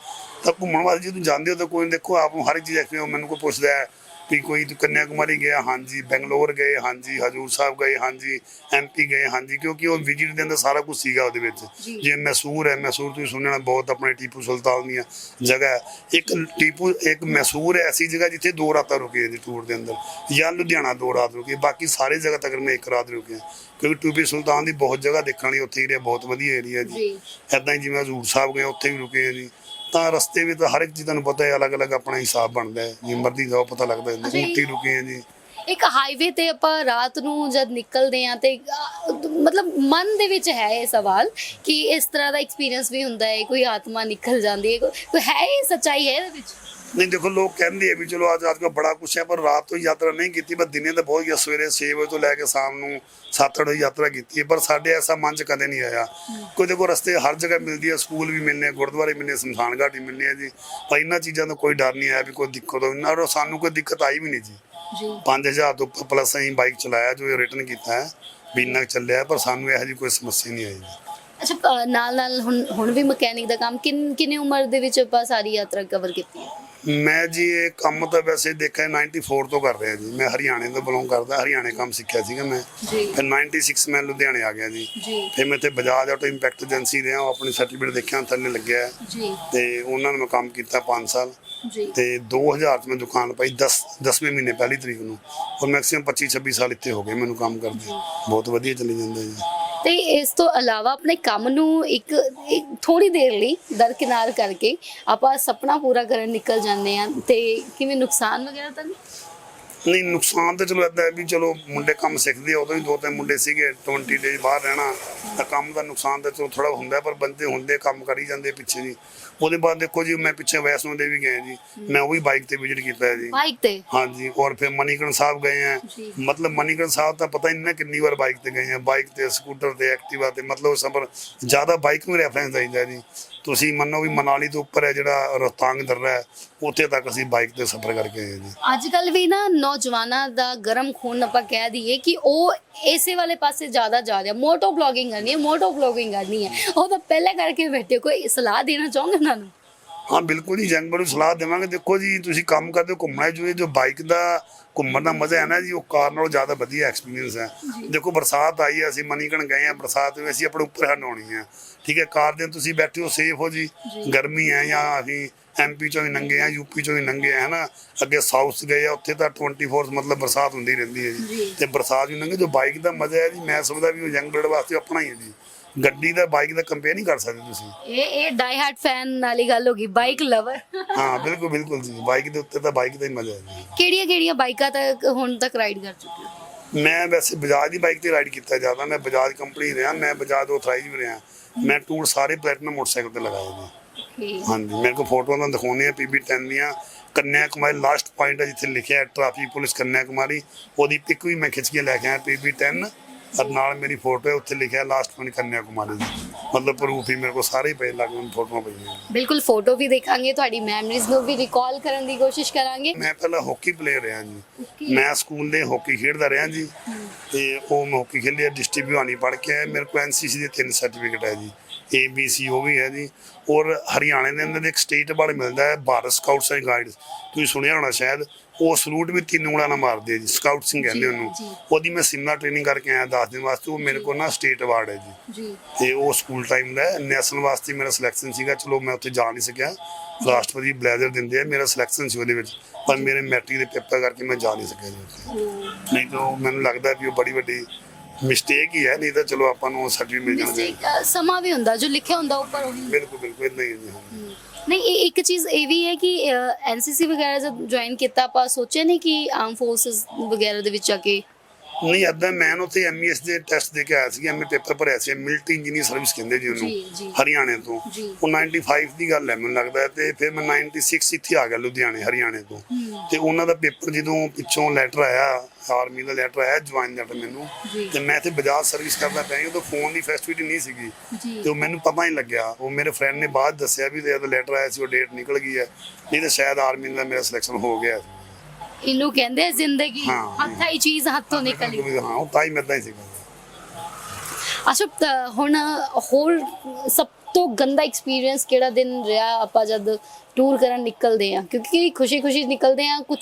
ਤਾਂ ਘੁੰਮਣ ਵਾਸਤੇ ਜਦੋਂ ਜਾਂਦੇ ਹੋ ਤਾਂ ਕੋਈ ਦੇਖੋ ਆਪ ਨੂੰ ਹਰ ਇੱਕ ਚੀਜ਼ ਹੋ ਮੈਨੂੰ ਕੋਈ ਪੁੱਛਦਾ ਹੈ। ਵੀ ਕੋਈ ਕੰਨਿਆ ਕੁਮਾਰੀ ਗਿਆ ਹਾਂਜੀ ਬੈਂਗਲੌਰ ਗਏ ਹਾਂਜੀ ਹਜੂਰ ਸਾਹਿਬ ਗਏ ਹਾਂਜੀ ਐਮਪੀ ਗਏ ਹਾਂਜੀ ਕਿਉਂਕਿ ਉਹ ਵਿਜ਼ਿਟ ਦੇ ਅੰਦਰ ਸਾਰਾ ਕੁਝ ਸੀਗਾ ਉਹਦੇ ਵਿੱਚ। ਜੀ। ਮੈਸੂਰ ਹੈ ਮੈਸੂਰ ਤੁਸੀਂ ਸੁਣਨਾ ਬਹੁਤ ਆਪਣੇ ਟੀਪੂ ਸੁਲਤਾਨ ਦੀਆਂ ਜਗ੍ਹਾ ਇੱਕ ਟੀਪੂ ਇੱਕ ਮੈਸੂਰ ਹੈ ਐਸੀ ਜਗ੍ਹਾ ਜਿੱਥੇ ਦੋ ਰਾਤਾਂ ਰੁਕੇ ਜੀ ਟੂਰ ਦੇ ਅੰਦਰ। ਜਾਂ ਲੁਧਿਆਣਾ ਦੋ ਰਾਤ ਰੁਕੇ ਬਾਕੀ ਸਾਰੇ ਜਗ੍ਹਾ ਤੱਕ ਮੈਂ ਇੱਕ ਰਾਤ ਰੁਕਿਆ। ਕਿਉਂਕਿ ਟੀਪੂ ਸੁਲਤਾਨ ਦੀ ਬਹੁਤ ਜਗ੍ਹਾ ਦੇਖਣ ਵਾਲੀ ਉੱਥੇ ਏਰੀਆ ਬਹੁਤ ਵਧੀਆ ਏਰੀਆ ਜੀ। ਜੀ। ਐਦਾਂ ਹੀ ਜਿਵੇਂ ਹਜ਼ੂਰ ਸਾਹਿਬ ਗਏ ਉੱਥੇ ਵੀ ਰੁਕੇ ਆ ਜੀ। ਤਾਂ ਰਸਤੇ ਵਿੱਚ ਤਾਂ ਹਰ ਇੱਕ ਚੀਜ਼ ਤੁਹਾਨੂੰ ਪਤਾ ਹੈ ਅਲੱਗ-ਅਲੱਗ ਆਪਣਾ ਹਿਸਾਬ ਬਣਦਾ ਹੈ। ਜੇ ਮਰਜ਼ੀ ਜਾਓ ਪਤਾ ਲੱਗਦਾ ਹੈ ਅੱਛਾ ਜੀ। ਰੁਕੇ ਆ ਜੀ। ਇੱਕ ਹਾਈਵੇ ਤੇ ਆਪਾਂ ਰਾਤ ਨੂੰ ਜਦ ਨਿਕਲਦੇ ਆ ਤੇ ਅਹ, ਮਤਲਬ ਮਨ ਦੇ ਵਿੱਚ ਹੈ ਇਹ ਸਵਾਲ ਕਿ ਇਸ ਤਰ੍ਹਾਂ ਦਾ ਐਕਸਪੀਰੀਅੰਸ ਵੀ ਹੁੰਦਾ ਹੈ ਕੋਈ ਆਤਮਾ ਨਿਕਲ ਜਾਂਦੀ ਹੈ ਕੋਈ ਕੋਈ ਹੈ ਇਹ ਸੱਚਾਈ ਹੈ ਇਹਦੇ ਵਿੱਚ? ਨਹੀਂ ਦੇਖੋ ਲੋਕ ਕਹਿੰਦੇ ਆ ਵੀ ਚਲੋ ਅੱਜ ਅੱਜ ਕੋ ਬੜਾ ਕੁਛ ਹੈ ਪਰ ਰਾਤ ਤੋਂ ਯਾਤਰਾ ਨਹੀਂ ਕੀਤੀ ਪਰ ਦਿਨੇ ਤਾਂ ਬਹੁਤ ਗਿਆ ਸਵੇਰੇ 6 ਵਜੇ ਤੋਂ ਲੈ ਕੇ ਸ਼ਾਮ ਨੂੰ 7 ਵਜੇ ਯਾਤਰਾ ਕੀਤੀ ਹੈ ਪਰ ਸਾਡੇ ਐਸਾ ਮਨ ਚ ਕਦੇ ਨਹੀਂ ਆਇਆ। ਕੋਈ ਦੇਖੋ ਰਸਤੇ ਹਰ ਜਗ੍ਹਾ ਮਿਲਦੀ ਹੈ ਸਕੂਲ ਵੀ ਮਿਲਨੇ ਗੁਰਦੁਆਰੇ ਮਿਲਨੇ ਸ਼ਮਸ਼ਾਨ ਘਾਟ ਵੀ ਮਿਲਨੇ ਆ ਜੀ। ਪਰ ਇਹਨਾਂ ਚੀਜ਼ਾਂ ਦਾ ਕੋਈ ਡਰ ਨਹੀਂ ਆਇਆ ਵੀ ਕੋਈ ਦਿੱਕਤ ਹੋਈ ਨਾ ਸਾਨੂੰ ਕੋਈ ਦਿੱਕਤ ਆਈ ਵੀ ਨਹੀਂ ਜੀ। ਜੀ। 5000 ਤੋਂ ਉੱਪਰ ਪਲੱਸ ਅਸੀਂ ਬਾਈਕ ਚਲਾਇਆ ਜੋ ਰਿਟਰਨ ਕੀਤਾ ਹੈ ਵੀ ਇੰਨਾ ਚੱਲਿਆ ਪਰ ਸਾਨੂੰ ਇਹੋ ਜਿਹੀ ਕੋਈ ਸਮੱਸਿਆ ਨਹੀਂ ਆਈ ਜੀ। ਅੱਛਾ ਨਾਲ ਨਾਲ ਹੁਣ ਹੁਣ ਵੀ ਮਕੈਨਿਕ ਦਾ ਕੰਮ ਕਿੰਨੇ ਉਮਰ ਦੇ ਵਿੱਚ ਆਪਾਂ ਸਾਰੀ ਯਾਤਰਾ ਕਵਰ ਕੀਤੀ ਹੈ? ਮੈਂ ਜੀ ਇਹ ਕੰਮ ਤਾਂ ਵੈਸੇ ਦੇਖਿਆ 94 ਤੋਂ ਕਰ ਰਿਹਾ ਜੀ। ਮੈਂ ਹਰਿਆਣੇ ਤੋਂ ਬਿਲੋਂਗ ਕਰਦਾ ਹਰਿਆਣੇ ਕੰਮ ਸਿੱਖਿਆ ਸੀਗਾ ਮੈਂ। ਫਿਰ 96 ਮੈਂ ਲੁਧਿਆਣੇ ਆ ਗਿਆ ਜੀ। ਫਿਰ ਮੈਂ ਤੇ ਬਜਾਜ ਆਟੋ ਇੰਪੈਕਟ ਏਜੰਸੀ ਰਿਹਾ ਉਹ ਆਪਣੀ ਸਰਟੀਫਿਕੇਟ ਦੇਖਿਆ ਥੱਲੇ ਲੱਗਿਆ ਤੇ ਉਹਨਾਂ ਨੂੰ ਮੈਂ ਕੰਮ ਕੀਤਾ 5 ਸਾਲ। ਤੇ 2000 ਚ ਮੈਂ ਦੁਕਾਨ ਪਾਈ 10 10ਵੇਂ ਮਹੀਨੇ ਪਹਿਲੀ ਤਰੀਕ ਨੂੰ। ਔਰ ਮੈਕਸਿਮਮ 25 26 ਸਾਲ ਇੱਥੇ ਹੋ ਗਏ ਮੈਨੂੰ ਕੰਮ ਕਰਦੇ। ਬਹੁਤ ਵਧੀਆ ਚੱਲੀ ਜਾਂਦਾ ਜੀ। ਤੇ ਇਸ ਤੋਂ ਇਲਾਵਾ ਆਪਣੇ ਕੰਮ ਨੂੰ ਇੱਕ ਥੋੜੀ ਦੇਰ ਲਈ ਦਰਕਿਨਾਰ ਕਰਕੇ ਆਪਾਂ ਸੁਪਨਾ ਪੂਰਾ ਕਰਨ ਨਿਕਲ ਜਾਂਦੇ ਆ ਤੇ ਕਿਵੇਂ ਨੁਕਸਾਨ ਵਗੈਰਾ ਤਾਂ ਨਹੀਂ? ਨੁਕਸਾਨ ਤਾਂ ਚਲੋ ਏਦਾਂ ਵੀ ਚਲੋ ਮੁੰਡੇ ਕੰਮ ਸਿੱਖਦੇ ਆ, ਉਦੋਂ ਹੀ ਦੋ ਤਿੰਨ ਮੁੰਡੇ ਸੀਗੇ 20 ਡੇਜ਼ ਬਾਹਰ ਰਹਿਣਾ ਤਾਂ ਕੰਮ ਦਾ ਨੁਕਸਾਨ ਤਾਂ ਚਲੋ ਥੋੜਾ ਹੁੰਦਾ, ਪਰ ਬੰਦੇ ਹੁੰਦੇ, ਕੰਮ ਕਰੀ ਜਾਂਦੇ ਪਿੱਛੇ ਜੀ ਉਹਦੇ ਬਾਅਦ ਦੇਖੋ ਜੀ ਮੈਂ ਪਿੱਛੇ ਵੈਸ਼ਨੋ ਦੇਵੀ ਗਏ ਜੀ। ਮੈਂ ਉਹ ਵੀ ਬਾਈਕ ਤੇ ਵਿਜ਼ਿਟ ਕੀਤਾ ਹੈ ਜੀ। ਬਾਈਕ ਤੇ? ਹਾਂਜੀ ਔਰ ਫਿਰ ਮਨੀਕਰਨ ਸਾਹਿਬ ਗਏ ਆ। ਮਤਲਬ ਮਨੀਕਰਨ ਸਾਹਿਬ ਤਾਂ ਪਤਾ ਨਹੀਂ ਨਾ ਕਿੰਨੀ ਵਾਰ ਬਾਈਕ ਤੇ ਗਏ ਆ। ਬਾਈਕ ਤੇ ਸਕੂਟਰ ਤੇ ਐਕਟਿਵਾ ਤੇ ਮਤਲਬ ਸਫ਼ਰ ਜ਼ਿਆਦਾ ਬਾਈਕ ਨੂੰ ਰੈਫਰੈਂਸ ਦਈਦਾ ਜੀ। ਤੁਸੀਂ ਮੰਨੋ ਵੀ ਮਨਾਲੀ ਤੋਂ ਉੱਪਰ ਹੈ ਜਿਹੜਾ ਰੋਹਤਾਂਗ ਦਰਰਾ ਹੈ ਉੱਥੇ ਤੱਕ ਅਸੀਂ ਬਾਈਕ ਤੇ ਸਫ਼ਰ ਕਰਕੇ ਆਏ ਜੀ। ਅੱਜ ਕੱਲ ਵੀ ਨਾ ਨੌਜਵਾਨਾਂ ਦਾ ਗਰਮ ਖੂਨ ਆਪਾਂ ਕਹਿ ਦਈਏ ਕਿ ਉਹ ਇਸੇ ਵਾਲੇ ਪਾਸੇ ਜ਼ਿਆਦਾ ਜਾ ਰਿਹਾ ਮੋਟੋ ਬਲੌਗਿੰਗ ਕਰਨੀ ਹੈ ਮੋਟੋ ਬਲੌਗਿੰਗ ਕਰਨੀ ਹੈ। ਉਹ ਤਾਂ ਪਹਿਲੇ ਕਰਕੇ ਬੈਠੇ ਕੋਈ ਸਲਾਹ ਦੇਣਾ ਚਾਹੋਗੇ ਉਹਨਾਂ ਨੂੰ? ਹਾਂ ਬਿਲਕੁਲ ਜੀ ਜੰਗ ਨੂੰ ਸਲਾਹ ਦੇਵਾਂਗੇ। ਦੇਖੋ ਜੀ ਤੁਸੀਂ ਕੰਮ ਕਰਦੇ ਹੋ ਘੁੰਮਣਾ ਜੁਏ ਜੋ ਬਾਈਕ ਦਾ ਘੁੰਮਣ ਦਾ ਮਜ਼ਾ ਹੈ ਨਾ ਜੀ ਉਹ ਕਾਰ ਨਾਲੋਂ ਜ਼ਿਆਦਾ ਵਧੀਆ ਐਕਸਪੀਰੀਅੰਸ ਹੈ। ਦੇਖੋ ਬਰਸਾਤ ਆਈ ਹੈ ਅਸੀਂ ਮਨੀਕਣ ਗਏ ਆ ਬਰਸਾਤ ਵਿੱਚ ਅਸੀਂ ਆਪਣੇ ਉੱਪਰ ਹਨਾਉਣੀ ਹੈ। ਠੀਕ ਹੈ ਕਾਰ ਦੇ ਤੁਸੀਂ ਬੈਠੇ ਹੋ ਸੇਫ ਹੋ ਜੀ। ਗਰਮੀ ਹੈ ਜਾਂ ਅਸੀਂ ਐਮਪੀ ਚੋਂ ਵੀ ਨੰਗੇ ਆ ਯੂਪੀ ਚੋਂ ਵੀ ਨੰਗੇ ਆ ਹਨਾ? ਅੱਗੇ ਸਾਊਥ ਗਏ ਆ ਉੱਥੇ ਤਾਂ 24 ਮਤਲਬ ਬਰਸਾਤ ਹੁੰਦੀ ਰਹਿੰਦੀ ਹੈ ਜੀ। ਜੀ। ਤੇ ਬਰਸਾਤ ਵੀ ਨੰਗੇ ਜੋ ਬਾਈਕ ਦਾ ਮਜ਼ਾ ਹੈ ਜੀ ਮੈਂ ਸਮਝਦਾ ਵੀ ਉਹ ਯੰਗ ਬਲਡ ਵਾਸਤੇ ਆਪਣਾ ਹੀ ਹੈ ਜੀ। ਗੱਡੀ ਦਾ ਬਾਈਕ ਦਾ ਕੰਪੇਅਰ ਨਹੀਂ ਕਰ ਸਕਦੇ ਤੁਸੀਂ। ਇਹ ਇਹ ਡਾਈ ਹਾਰਡ ਫੈਨ ਵਾਲੀ ਗੱਲ ਹੋ ਗਈ ਬਾਈਕ ਲਵਰ ਹਾਂ ਬਿਲਕੁਲ ਬਿਲਕੁਲ ਜੀ। ਬਾਈਕ ਦੇ ਉੱਤੇ ਤਾਂ ਬਾਈਕ ਦਾ ਹੀ ਮਜ਼ਾ ਹੈ ਕਿਹੜੀਆਂ ਕਿਹੜੀਆਂ ਬਾਈਕਾਂ ਤੱਕ ਹੁਣ ਤੱਕ ਰਾਈਡ ਕਰ ਚੁੱਕੇ ਹੋ? ਮੈਂ ਵੈਸੇ ਬਜਾਜ ਦੀ ਬਾਈਕ ਤੇ ਰਾਈਡ ਕੀਤਾ ਜ਼ਿਆਦਾ। ਮੈਂ ਬਜਾਜ ਕੰਪਨੀ ਰਿਹਾ ਮੈਂ ਬਜਾਜ ਆਥੋਰਾਈਜ਼ ਵੀ ਰਿਹਾ। ਮੈਂ ਟੂਰ ਸਾਰੇ ਪਲੈਟਨਮ ਮੋਟਰਸਾਈਕਲ ਤੇ ਲਗਾਏ ਨੇ. ਹਾਂਜੀ ਮੇਰੇ ਕੋਲ ਫੋਟੋਆਂ ਤਾਂ ਦਿਖਾਉਣੇ ਆ ਪੀਬੀ 10 ਦੀਆਂ। ਕੰਨਿਆ ਕੁਮਾਰੀ ਲਾਸਟ ਪੁਆਇੰਟ ਹੈ ਜਿੱਥੇ ਲਿਖਿਆ ਟ੍ਰੈਫਿਕ ਪੁਲਿਸ ਕੰਨਿਆ ਕੁਮਾਰੀ ਉਹਦੀ ਪਿਕ ਵੀ ਮੈਂ ਖਿੱਚ ਕੇ ਲੈ ਕੇ ਆਇਆ ਪੀਬੀ 10 ਔਰ ਨਾਲ ਮੇਰੀ ਫੋਟੋ ਹੈ ਉੱਥੇ ਲਿਖਿਆ ਲਾਸਟ ਪੁਆਇੰਟ ਕੰਨਿਆ ਕੁਮਾਰੀ ਦੀ। ਮਤਲਬ ਪ੍ਰੂਫ ਹੀ ਮੇਰੇ ਕੋਲ ਸਾਰੇ ਪਏ ਲੱਗ ਮੈਨੂੰ ਫੋਟੋਆਂ ਪਈਆਂ ਬਿਲਕੁਲ ਫੋਟੋ ਵੀ ਦੇਖਾਂਗੇ ਤੁਹਾਡੀ ਮੈਮਰੀਜ਼ ਨੂੰ ਵੀ ਰਿਕਾਲ ਕਰਨ ਦੀ ਕੋਸ਼ਿਸ਼ ਕਰਾਂਗੇ। ਮੈਂ ਪਹਿਲਾਂ ਹਾਕੀ ਪਲੇਅਰ ਰਿਹਾ ਜੀ। ਮੈਂ ਸਕੂਲ ਦੇ ਹਾਕੀ ਖੇਡਦਾ ਰਿਹਾ ਜੀ। ਤੇ ਉਹ ਮੈਂ ਹਾਕੀ ਖੇਲਿਆ ਡਿਸਟ੍ਰਿਕਟ ਭਿਵਾਨੀ ਪੜ੍ਹ ਕੇ ਆਇਆ। ਮੇਰੇ ਕੋਲ ਐਨਸੀਸੀ ਦੇ ਤਿੰਨ ਸਰਟੀਫਿਕੇਟ ਹੈ ਜੀ। ਏਬੀਸੀ ਉਹ ਵੀ ਹੈ ਜੀ। ਔਰ ਹਰਿਆਣੇ ਦੇ ਅੰਦਰ ਇੱਕ ਸਟੇਟ ਵਾਲੇ ਮਿਲਦਾ ਹੈ ਭਾਰਤ ਸਕਾਊਟਸ ਐਂਡ ਗਾਈਡਸ ਤੁਸੀਂ ਸੁਣਿਆ ਹੋਣਾ ਸ਼ਾਇਦ ਉਹ ਸਲੂਟ ਵੀ ਤਿੰਨ ਉਂਗਲਾਂ ਨਾਲ ਮਾਰਦੇ ਆ ਜੀ ਸਕਾਊਟ ਸਿੰਘ ਕਹਿੰਦੇ ਉਹਨੂੰ। ਉਹਦੀ ਮੈਂ ਸਿਮਲਾ ਟ੍ਰੇਨਿੰਗ ਕਰਕੇ ਆਇਆ 10 ਦਿਨ ਵਾਸਤੇ ਉਹ ਮੇਰੇ ਕੋਲ ਨਾ ਸਟੇਟ ਅਵਾਰਡ ਹੈ ਜੀ। ਤੇ ਉਹ ਸਕੂਲ ਟਾਈਮ ਦਾ ਨੈਸ਼ਨਲ ਵਾਸਤੇ ਮੇਰਾ ਸਿਲੈਕਸ਼ਨ ਸੀਗਾ ਚਲੋ ਮੈਂ ਉੱਥੇ ਜਾ ਨਹੀਂ ਸਕਿਆ। ਰਾਸ਼ਟਰਪਤੀ ਬਲੇਜ਼ਰ ਦਿੰਦੇ ਆ ਮੇਰਾ ਸਿਲੈਕਸ਼ਨ ਸੀ ਉਹਦੇ ਵਿੱਚ ਪਰ ਮੇਰੇ ਮੈਟ੍ਰਿਕ ਦੇ ਪੇਪਰ ਕਰਕੇ ਮੈਂ ਜਾ ਨਹੀਂ ਸਕਿਆ ਜੀ ਨਹੀਂ ਤਾਂ ਮੈਨੂੰ ਲੱਗਦਾ ਵੀ ਉਹ ਬੜੀ ਵੱਡੀ ਮਿਸਟੇਕ ਹੀ ਹੈ ਨਹੀਂ ਤਾਂ ਚਲੋ ਆਪਾਂ ਨੂੰ ਸਰਟੀਫਿਕੇਟ ਮਿਲ ਜਾਣਾ ਅ, ਸਮਾਂ ਵੀ ਹੁੰਦਾ ਜੋ ਲਿਖਿਆ ਹੁੰਦਾ ਉੱਪਰ ਉਹੀ। ਬਿਲਕੁਲ ਬਿਲਕੁਲ ਇਦਾਂ ਹੀ ਹੈ ਜੀ ਹਾਂ। ਨਹੀਂ ਇਹ ਇੱਕ ਚੀਜ਼ ਇਹ ਵੀ ਹੈ ਕਿ ਐਨਸੀਸੀ ਵਗੈਰਾ ਜਦ ਜੁਆਇਨ ਕੀਤਾ ਆਪਾਂ ਸੋਚਿਆ ਨਹੀਂ ਕਿ ਆਰਮ ਫੋਰਸਸ ਵਗੈਰਾ ਦੇ ਵਿੱਚ ਜਾ ਕੇ ਨਹੀਂ ਏਦਾਂ ਮੈਂ ਨਾ ਉੱਥੇ ਐਮਈਐਸ ਦੇ ਟੈਸਟ ਦੇ ਕੇ ਆਇਆ ਸੀ ਐਮਏ ਪੇਪਰ ਭਰਿਆ ਸੀ ਮਿਲਟਰੀ ਇੰਜੀਨੀਅਰ ਸਰਵਿਸ ਕਹਿੰਦੇ ਜੀ। ਉਹਨੂੰ ਹਰਿਆਣੇ ਤੋਂ। ਉਹ 95 ਦੀ ਗੱਲ ਹੈ ਮੈਨੂੰ ਲੱਗਦਾ ਤੇ ਫਿਰ ਮੈਂ 96 ਇੱਥੇ ਆ ਗਿਆ ਲੁਧਿਆਣੇ ਹਰਿਆਣੇ ਤੋਂ ਤੇ ਉਹਨਾਂ ਦਾ ਪੇਪਰ ਜਦੋਂ ਪਿੱਛੋਂ ਲੈਟਰ ਆਇਆ ਆਰਮੀ ਦਾ ਲੈਟਰ ਆਇਆ ਜੁਆਇਨ ਲੈਟਰ ਮੈਨੂੰ। ਤੇ ਮੈਂ ਇੱਥੇ ਬਜਾਜ ਸਰਵਿਸ ਕਰਦਾ ਪਿਆ ਉਦੋਂ ਫੋਨ ਦੀ ਫੈਸਿਲਿਟੀ ਨਹੀਂ ਸੀਗੀ ਤੇ ਉਹ ਮੈਨੂੰ ਪਤਾ ਹੀ ਲੱਗਿਆ ਉਹ ਮੇਰੇ ਫਰੈਂਡ ਨੇ ਬਾਅਦ ਦੱਸਿਆ ਵੀ ਤੇ ਲੈਟਰ ਆਇਆ ਸੀ ਉਹ ਡੇਟ ਨਿਕਲ ਗਈ ਹੈ ਨਹੀਂ ਤਾਂ ਸ਼ਾਇਦ ਆਰਮੀ ਦਾ ਮੇਰਾ ਸਿਲੈਕਸ਼ਨ ਹੋ ਗਿਆ ਸੀ। ਇਹਨੂੰ ਕਹਿੰਦੇ ਆ ਜ਼ਿੰਦਗੀ ਹਾਂ। ਹੱਥਾਂ ਹੀ ਚੀਜ਼ ਹੱਥੋਂ ਨਿਕਲੀ ਹਾਂ ਉਹ ਤਾਂ ਹੀ ਮੈਂ ਤਾਂ ਹੀ ਸੀਗਾ ਅੱਛਾ ਤਾਂ ਹੁਣ ਹੋਰ ਸਭ ਤੋਂ ਗੰਦਾ ਐਕਸਪੀਰੀਅੰਸ ਕਿਹੜਾ ਦਿਨ ਰਿਹਾ ਆਪਾਂ ਜਦ ਟੂਰ ਕਰਨ ਨਿਕਲਦੇ ਆ ਕਿਉਂਕਿ ਖੁਸ਼ੀ ਖੁਸ਼ੀ ਨਿਕਲਦੇ ਆ ਕੁਝ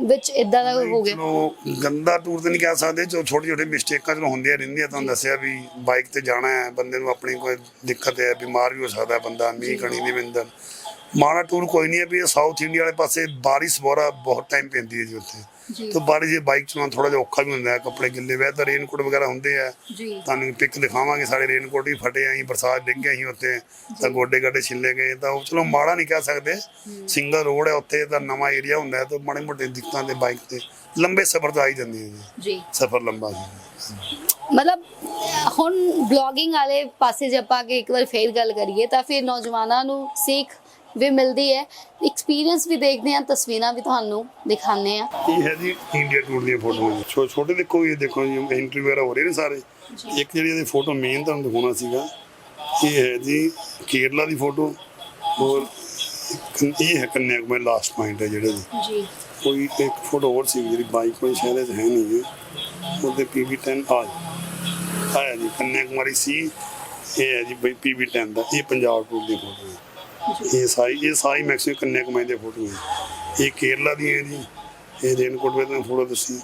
ਵਿੱਚ ਇਦਾਂ ਦਾ ਹੋ ਗਿਆ ਚਲੋ ਗੰਦਾ ਟੂਰ ਤੇ ਨਹੀਂ ਕਹਿ ਸਕਦੇ ਜੋ ਛੋਟੇ ਛੋਟੇ ਮਿਸਟੇਕਾਂ ਚਲੋ ਹੁੰਦੀਆਂ ਰਹਿੰਦੀਆਂ ਤੁਹਾਨੂੰ ਦੱਸਿਆ ਵੀ ਬਾਈਕ ਤੇ ਜਾਣਾ ਹੈ ਬੰਦੇ ਨੂੰ ਆਪਣੀ ਕੋਈ ਦਿੱਕਤ ਹੈ ਬਿਮਾਰ ਵੀ ਹੋ ਸਕਦਾ ਹੈ ਬੰਦਾ ਮੀਂਹ ਕਣੀ ਦੇ ਵਿੰਦਰ ਮਾੜਾ ਟੂਰ ਕੋਈ ਨਹੀਂ ਹੈ ਵੀ ਇਹ ਸਾਊਥ ਇੰਡੀਆ ਵਾਲੇ ਪਾਸੇ ਬਾਰਿਸ਼ ਬੋਰਾ ਬਹੁਤ ਟਾਈਮ ਪੈਂਦੀ ਹੈ ਜੀ ਉੱਥੇ। ਜੀ। ਤੇ ਬਾਰਿਸ਼ ਜੇ ਬਾਈਕ ਚਲਾਉਣਾ ਥੋੜਾ ਜਿਹਾ ਔਖਾ ਵੀ ਹੁੰਦਾ ਹੈ ਕੱਪੜੇ ਗਿੱਲੇ ਵੇ ਤਾਂ ਰੇਨਕੋਟ ਵਗੈਰਾ ਹੁੰਦੇ ਆ। ਜੀ। ਤੁਹਾਨੂੰ ਪਿਕ ਦਿਖਾਵਾਂਗੇ ਸਾਡੇ ਰੇਨਕੋਟ ਵੀ ਫਟੇ ਆਂ ਬਰਸਾਤ ਡਿੱਗ ਗਈ ਉੱਥੇ। ਤਾਂ ਗੋਡੇ ਗਾਡੇ ਛਿੱਲੇ ਗਏ ਤਾਂ ਉਹ ਚਲੋ ਮਾੜਾ ਨਹੀਂ ਕਹਿ ਸਕਦੇ। ਸਿੰਗਲ ਰੋਡ ਹੈ ਉੱਥੇ ਤਾਂ ਨਵਾਂ ਏਰੀਆ ਹੁੰਦਾ ਹੈ ਤਾਂ ਮਾੜੇ ਮੋਟੇ ਦਿੱਕਤਾਂ ਤੇ ਬਾਈਕ ਤੇ ਲੰਬੇ ਸਫ਼ਰ ਤਾਂ ਆਈ ਜਾਂਦੀ ਹੈ ਜੀ। ਜੀ। ਸਫ਼ਰ ਲੰਬਾ ਸੀ ਮਤਲਬ ਹੁਣ ਬਲੌਗਿੰਗ ਵਾਲੇ ਪਾਸੇ ਜੇ ਆਪਾਂ ਕਿ ਇੱਕ ਵਾਰ ਫੇਰ ਗੱਲ ਕਰੀਏ ਤਾਂ ਫਿਰ ਨੌਜਵਾਨਾਂ ਨੂੰ ਸਿੱਖ ਵੀ ਮਿਲਦੀ ਹੈ। ਐਕਸਪੀਰੀਅੰਸ ਵੀ ਦੇਖਦੇ ਆ ਤਸਵੀਰਾਂ ਵੀ ਤੁਹਾਨੂੰ ਦਿਖਾਉਂਦੇ ਆ ਇਹ ਹੈ ਜੀ ਇੰਡੀਆ ਟੂਰ ਦੀਆਂ ਫੋਟੋਆਂ ਛੋਟੇ ਦੇਖੋ ਇਹ ਦੇਖੋ ਜੀ ਇੰਟਰਵਿਊ ਵਗੈਰਾ ਹੋ ਰਹੇ ਨੇ ਸਾਰੇ। ਇੱਕ ਜਿਹੜੀ ਇਹਦੀ ਫੋਟੋ ਮੇਨ ਤੁਹਾਨੂੰ ਦਿਖਾਉਣਾ ਸੀਗਾ ਇਹ ਹੈ ਜੀ ਕੇਰਲਾ ਦੀ ਫੋਟੋ ਇੱਕ ਇਹ ਹੈ ਕੰਨਿਆ ਕੁਮਾਰੀ ਲਾਸਟ ਪੁਆਇੰਟ ਹੈ ਜਿਹੜਾ ਜੀ। ਕੋਈ ਇੱਕ ਫੋਟੋ ਹੋਰ ਸੀ ਜਿਹੜੀ ਬਾਈਕ ਕੋਈ ਇਹ 'ਚ ਹੈ ਨਹੀਂ ਉਹਦੇ ਪੀਵੀ 10 ਆ ਆਇਆ ਜੀ ਕੰਨਿਆ ਕੁਮਾਰੀ ਸੀ। ਇਹ ਹੈ ਜੀ ਬਈ ਪੀਵੀ 10 ਦਾ ਇਹ ਪੰਜਾਬ ਟੂਰ ਦੀ ਫੋਟੋ ਹੈ। ਇਹ ਸਾਰੀ ਇਹ ਸਾਰੀ ਮੈਕਸਿਮਮ ਕੰਨਿਆ ਕੁਮਾਰੀ ਦੀ ਫੋਟੋ ਹੈ ਇਹ ਕੇਰਲਾ ਦੀ ਹੈ ਜੀ। ਇਹ ਰੇਨਕੋਟ ਵਿੱਚ ਫੋਟੋ ਦੱਸੀ।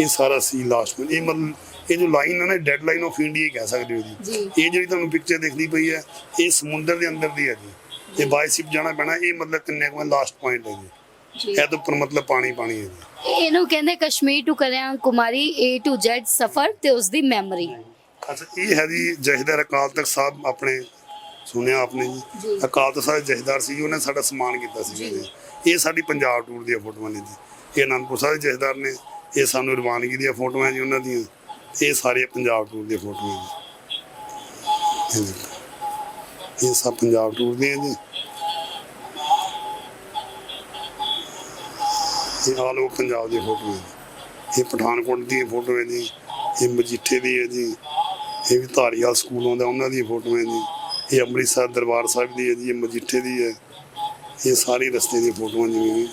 ਇਹ ਸਾਰਾ ਸੀ ਲਾਸਟ ਵਿੱਚ। ਇਹ ਮਤਲਬ ਇਹ ਜੋ ਲਾਈਨ ਹੈ ਨਾ ਡੈਡ ਲਾਈਨ ਆਫ ਇੰਡੀਆ ਕਹਿ ਸਕਦੇ ਹੋ ਜੀ। ਇਹ ਜਿਹੜੀ ਤੁਹਾਨੂੰ ਪਿਕਚਰ ਦਿਖਦੀ ਪਈ ਹੈ ਇਹ ਸਮੁੰਦਰ ਦੇ ਅੰਦਰ ਦੀ ਹੈ ਜੀ। ਇਹ ਬਾਈ ਸ਼ਿਪ ਜਾਣਾ ਪੈਣਾ ਇਹ ਮਤਲਬ ਕੰਨਿਆ ਕੁਮਾਰੀ ਲਾਸਟ ਪੁਆਇੰਟ ਹੈ ਜੀ। ਇਹ ਤੋਂ ਉੱਪਰ ਮਤਲਬ ਪਾਣੀ ਪਾਣੀ ਹੈ ਜੀ। ਇਹਨੂੰ ਕਹਿੰਦੇ Kashmir to Kalyan Kumari A to Z ਸਫਰ ਤੇ ਉਸ ਦੀ ਮੈਮਰੀ ਅੱਛਾ ਇਹ ਹੈ ਜੀ ਜਹਦਰ ਅਕਾਲ ਤਖਤ ਸਾਹਿਬ ਆਪਣੇ ਸੁਣਿਆ ਆਪਨੇ ਜੀ। ਅਕਾਲ ਤਖਤ ਸਾਹਿਬ ਜਥੇਦਾਰ ਸੀ ਜੀ ਉਹਨੇ ਸਾਡਾ ਸਨਮਾਨ ਕੀਤਾ ਸੀ ਜੀ। ਇਹ ਸਾਡੀ ਪੰਜਾਬ ਟੂਰ ਦੀਆਂ ਫੋਟੋਆਂ ਨੇ ਜੀ। ਇਹ ਅਨੰਦਪੁਰ ਸਾਹਿਬ ਦੇ ਜਥੇਦਾਰ ਨੇ ਇਹ ਸਾਨੂੰ ਰਵਾਨਗੀ ਦੀਆਂ ਫੋਟੋਆਂ ਜੀ ਉਹਨਾਂ ਦੀਆਂ। ਇਹ ਸਾਰੇ ਪੰਜਾਬ ਟੂਰ ਦੀਆਂ ਫੋਟੋਆਂ ਜੀ ਇਹ ਸਭ ਪੰਜਾਬ ਟੂਰ ਦੀਆਂ ਜੀ। ਇਹ ਆਲ ਪੰਜਾਬ ਦੀਆਂ ਫੋਟੋਆਂ ਜੀ। ਇਹ ਪਠਾਨਕੋਟ ਦੀਆਂ ਫੋਟੋ ਹੈ ਜੀ। ਇਹ ਮਜੀਠੇ ਦੀ ਹੈ ਜੀ। ਇਹ ਵੀ ਧਾਰੀਵਾਲ ਸਕੂਲ ਆਉਂਦਾ ਉਹਨਾਂ ਦੀਆਂ ਫੋਟੋਆਂ ਜੀ। ਇਹ ਅੰਮ੍ਰਿਤਸਰ ਦਰਬਾਰ ਸਾਹਿਬ ਦੀ ਹੈ ਜੀ ਇਹ ਮਜੀਠੇ ਦੀ ਹੈ। ਇਹ ਸਾਰੀ ਰਸਤੇ ਦੀਆਂ ਫੋਟੋਆਂ ਜਿਵੇਂ ਵੀ